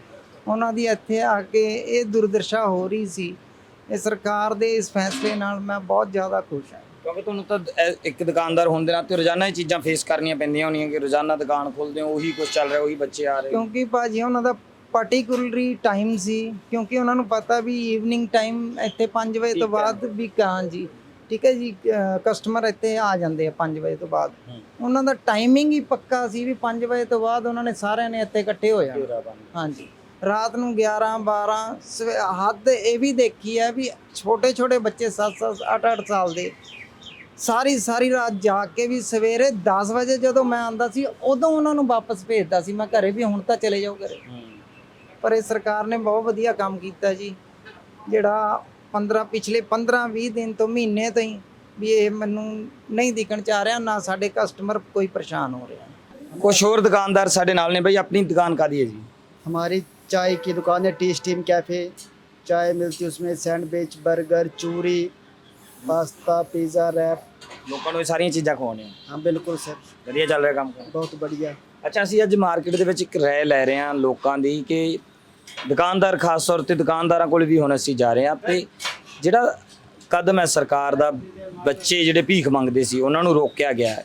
F: ਉਹਨਾਂ ਦੀ ਇੱਥੇ ਆ ਕੇ ਇਹ ਦੁਰਦਸ਼ਾ ਹੋ ਰਹੀ ਸੀ। ਇਹ ਸਰਕਾਰ ਦੇ ਇਸ ਫੈਸਲੇ ਨਾਲ ਮੈਂ ਬਹੁਤ ਜ਼ਿਆਦਾ ਖੁਸ਼ ਹਾਂ।
E: ਕਿਉਂਕਿ ਤੁਹਾਨੂੰ ਤਾਂ ਇੱਕ ਦੁਕਾਨਦਾਰ ਹੋਣ ਦੇ ਨਾਤੇ ਰੋਜ਼ਾਨਾ ਇਹ ਚੀਜ਼ਾਂ ਫੇਸ ਕਰਨੀਆਂ ਪੈਂਦੀਆਂ ਹੋਣੀਆਂ ਕਿ ਰੋਜ਼ਾਨਾ ਦੁਕਾਨ ਖੋਲਦੇ ਹੋ ਉਹੀ ਕੁਝ ਚੱਲ ਰਿਹਾ ਉਹੀ ਬੱਚੇ ਆ ਰਹੇ।
F: ਕਿਉਂਕਿ ਭਾਜੀ ਉਹਨਾਂ ਦਾ ਪਾਰਟਿਕੂਲਰੀ ਟਾਈਮ ਸੀ ਕਿਉਂਕਿ ਉਹਨਾਂ ਨੂੰ ਪਤਾ ਵੀ ਈਵਨਿੰਗ ਟਾਈਮ ਇੱਥੇ 5 ਵਜੇ ਤੋਂ. ਬਾਅਦ ਵੀ ਕਾਂ ਜੀ ਠੀਕ ਹੈ ਜੀ ਕਸਟਮਰ ਇੱਥੇ ਆ ਜਾਂਦੇ ਆ 5 ਵਜੇ ਤੋਂ ਬਾਅਦ। ਉਹਨਾਂ ਦਾ ਟਾਈਮਿੰਗ ਹੀ ਪੱਕਾ ਸੀ ਵੀ 5 ਵਜੇ ਤੋਂ ਬਾਅਦ ਉਹਨਾਂ ਨੇ ਸਾਰਿਆਂ ਨੇ ਇੱਥੇ ਇਕੱਠੇ ਹੋ ਜਾਣਾ। ਹਾਂਜੀ। ਰਾਤ ਨੂੰ 11 12 ਸਵੇ- ਹੱਦ ਇਹ ਵੀ ਦੇਖੀ ਹੈ ਵੀ ਛੋਟੇ ਛੋਟੇ ਬੱਚੇ 7 7 8 8 ਸਾਲ ਦੇ ਸਾਰੀ ਸਾਰੀ ਰਾਤ ਜਾਗ ਕੇ ਵੀ ਸਵੇਰੇ 10 ਵਜੇ ਜਦੋਂ ਮੈਂ ਆਂਦਾ ਸੀ ਉਦੋਂ ਉਹਨਾਂ ਨੂੰ ਵਾਪਸ ਭੇਜਦਾ ਸੀ ਮੈਂ ਘਰੇ ਵੀ ਹੁਣ ਤਾਂ ਚਲੇ ਜਾਓ ਘਰੇ ਪਰ ਇਹ ਸਰਕਾਰ ਨੇ ਬਹੁਤ ਵਧੀਆ ਕੰਮ ਕੀਤਾ ਜੀ ਜਿਹੜਾ 15 ਪਿਛਲੇ 15 20 ਦਿਨ ਤੋਂ ਮਹੀਨੇ ਤੋਂ ਹੀ ਵੀ ਇਹ ਮੈਨੂੰ ਨਹੀਂ ਦਿਖਣ ਚ ਆ ਰਿਹਾ ਨਾ ਸਾਡੇ ਕਸਟਮਰ ਕੋਈ ਪਰੇਸ਼ਾਨ ਹੋ ਰਿਹਾ
E: ਕੁਝ ਹੋਰ ਦੁਕਾਨਦਾਰ ਸਾਡੇ ਨਾਲ ਨੇ ਬਈ ਆਪਣੀ ਦੁਕਾਨ ਕਾਦੀ ਹੈ ਜੀ
G: हमारी चाय की दुकान है टी स्टीम कैफ़े चाय मिलती है उसमें सैंडविच बर्गर चूरी ਪਾਸਤਾ ਪੀਜ਼ਾ ਰੈਪ
E: ਲੋਕਾਂ ਨੂੰ ਇਹ ਸਾਰੀਆਂ ਚੀਜ਼ਾਂ ਖਵਾਉਂਦੇ ਹੋ
G: ਹਾਂ ਬਿਲਕੁਲ ਸਰ।
E: ਵਧੀਆ ਚੱਲ ਰਿਹਾ ਕੰਮ
G: ਬਹੁਤ ਵਧੀਆ।
E: ਅੱਛਾ ਅਸੀਂ ਅੱਜ ਮਾਰਕੀਟ ਦੇ ਵਿੱਚ ਇੱਕ ਰਾਏ ਲੈ ਰਹੇ ਹਾਂ ਲੋਕਾਂ ਦੀ ਕਿ ਦੁਕਾਨਦਾਰ ਖਾਸ ਤੌਰ ਤੇ ਦੁਕਾਨਦਾਰਾਂ ਕੋਲ ਵੀ ਹੁਣ ਅਸੀਂ ਜਾ ਰਹੇ ਹਾਂ। ਤੇ ਜਿਹੜਾ ਕਦਮ ਹੈ ਸਰਕਾਰ ਦਾ ਬੱਚੇ ਜਿਹੜੇ ਭੀਖ ਮੰਗਦੇ ਸੀ ਉਹਨਾਂ ਨੂੰ ਰੋਕਿਆ ਗਿਆ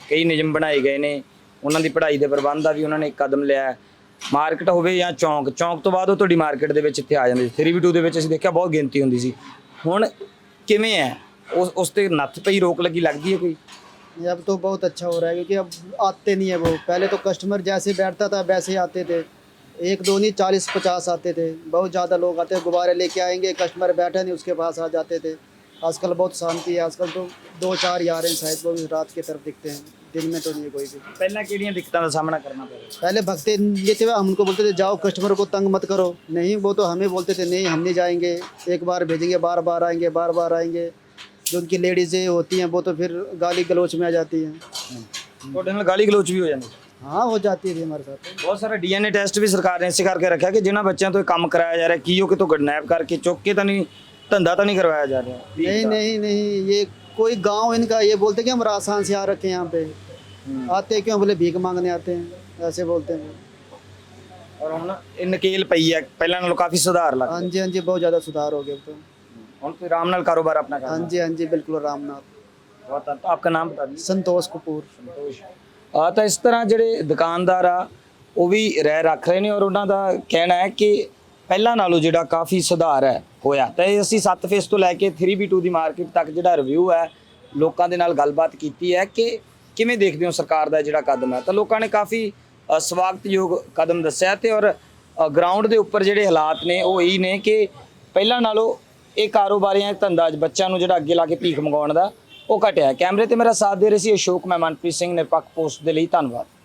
E: ਕਈ ਨਿਯਮ ਬਣਾਏ ਗਏ ਨੇ। ਉਹਨਾਂ ਦੀ ਪੜ੍ਹਾਈ ਦੇ ਪ੍ਰਬੰਧ ਦਾ ਵੀ ਉਹਨਾਂ ਨੇ ਕਦਮ ਲਿਆ ਮਾਰਕੀਟ ਹੋਵੇ ਜਾਂ ਚੌਂਕ ਚੌਂਕ ਤੋਂ ਬਾਅਦ ਉਹ ਤੁਹਾਡੀ ਮਾਰਕੀਟ ਦੇ ਵਿੱਚ ਇੱਥੇ ਆ ਜਾਂਦੇ ਸੀ। 3v2 ਦੇ ਵਿੱਚ ਅਸੀਂ ਦੇਖਿਆ ਬਹੁਤ ਗਿਣਤੀ ਹੁੰਦੀ ਸੀ। ਹੁਣ ਕਿਵੇਂ ਹੈ? उस उस पर नथ पे ही रोक लगी लगती है
G: कोई? अब तो बहुत अच्छा हो रहा है क्योंकि अब आते नहीं है वो। पहले तो कस्टमर जैसे बैठता था वैसे ही आते थे। एक दो नहीं चालीस पचास आते थे। बहुत ज़्यादा लोग आते गुब्बारे लेके आएँगे कस्टमर बैठे नहीं उसके पास आ जाते थे। आजकल बहुत शांति है आजकल तो दो चार ही आ रहे हैं शायद वो रात की तरफ़ दिखते हैं। दिन में तो नहीं कोई भी।
E: पहले केड़ियाँ दिक्कतों का सामना करना पड़ा।
G: पहले भगते ये थे हम उनको बोलते थे जाओ कस्टमर को तंग मत करो। नहीं वो तो हमें बोलते थे नहीं हम नहीं जाएँगे। एक बार भेजेंगे बार बार आएँगे बार बार आएँगे। जो उनकी लेडीज़ें होती हैं वो तो फिर गाली गलोच में आ जाती हैं
E: ਤੁਹਾਡੇ ਨਾਲ ਗਾਲੀ ਗਲੋਚ ਵੀ ਹੋ ਜਾਂਦੀ
G: हाँ हो जाती थी हमारे साथ
E: ਬਹੁਤ ਸਾਰਾ ਡੀਐਨਏ ਟੈਸਟ ਵੀ ਸਰਕਾਰ ਨੇ ਇਸੇ ਕਰਕੇ ਰੱਖਿਆ ਕਿ ਜਿਨ੍ਹਾਂ ਬੱਚਿਆਂ ਤੋਂ ਇਹ ਕੰਮ ਕਰਾਇਆ ਜਾ ਰਿਹਾ ਕੀ ਉਹ ਕਿਤੋਂ ਕਿਡਨੈਪ ਕਰਕੇ ਚੁੱਕ ਕੇ ਤਾਂ ਨਹੀਂ ਧੰਦਾ ਤਾਂ ਨਹੀਂ ਕਰਵਾਇਆ ਜਾ ਰਿਹਾ
G: नहीं नहीं नहीं ये कोई गांव इनका ये बोलते कि हम राजस्थान से आ रखे हैं यहाँ पे आते क्यों बोले भीख मांगने आते हैं ऐसे बोलते हैं
E: ਔਰ ਹੁਣ ਇਹ ਨਕੇਲ ਪਈ ਹੈ ਪਹਿਲਾਂ ਨਾਲੋਂ ਕਾਫੀ ਸੁਧਾਰ ਲੱਗ
G: हाँ जी हाँ जी बहुत ज़्यादा सुधार हो गया अब तो
E: ਆਰਾਮ ਨਾਲ ਕਾਰੋਬਾਰ ਆਪਣਾ ਕਰ
G: ਹਾਂਜੀ ਹਾਂਜੀ ਬਿਲਕੁਲ ਆਰਾਮ ਨਾਲ।
E: ਬਹੁਤ ਆਪਕਾ ਨਾਮ ਬਤਾ ਦਿਓ।
G: ਸੰਤੋਸ਼ ਕਪੂਰ। ਸੰਤੋਸ਼।
E: ਆ ਤਾਂ ਇਸ ਤਰ੍ਹਾਂ ਜਿਹੜੇ ਦੁਕਾਨਦਾਰ ਆ ਉਹ ਵੀ ਰਹਿ ਰੱਖ ਰਹੇ ਨੇ ਔਰ ਉਹਨਾਂ ਦਾ ਕਹਿਣਾ ਹੈ ਕਿ ਪਹਿਲਾਂ ਨਾਲੋਂ ਜਿਹੜਾ ਕਾਫੀ ਸੁਧਾਰ ਹੈ ਹੋਇਆ। ਤਾਂ ਅਸੀਂ 7 ਫੇਸ ਤੋਂ ਲੈ ਕੇ 3B2 ਦੀ ਮਾਰਕੀਟ ਤੱਕ ਜਿਹੜਾ ਰਿਵਿਊ ਹੈ ਲੋਕਾਂ ਦੇ ਨਾਲ ਗੱਲਬਾਤ ਕੀਤੀ ਹੈ ਕਿ ਕਿਵੇਂ ਦੇਖਦੇ ਹੋ ਸਰਕਾਰ ਦਾ ਜਿਹੜਾ ਕਦਮ ਹੈ? ਤਾਂ ਲੋਕਾਂ ਨੇ ਕਾਫੀ ਸਵਾਗਤਯੋਗ ਕਦਮ ਦੱਸਿਆ ਤੇ ਔਰ ਗਰਾਊਂਡ ਦੇ ਉੱਪਰ ਜਿਹੜੇ ਹਾਲਾਤ ਨੇ ਉਹ ਇਹੀ ਨੇ ਕਿ ਪਹਿਲਾਂ ਨਾਲੋਂ ਇਹ ਕਾਰੋਬਾਰੀਆਂ ਦਾ ਧੰਦਾ ਬੱਚਿਆਂ ਨੂੰ ਜਿਹੜਾ ਅੱਗੇ ਲਾ ਕੇ ਭੀਖ ਮੰਗਾਉਣ ਦਾ ਉਹ ਘਟਿਆ ਕੈਮਰੇ ਤੇ ਮੇਰਾ ਸਾਥ ਦੇ ਰਹੇ ਸੀ ਅਸ਼ੋਕ, ਮੈਂ ਮਨਪ੍ਰੀਤ ਸਿੰਘ, ਨਿਰਪੱਖ ਪੋਸਟ ਦੇ ਲਈ ਧੰਨਵਾਦ।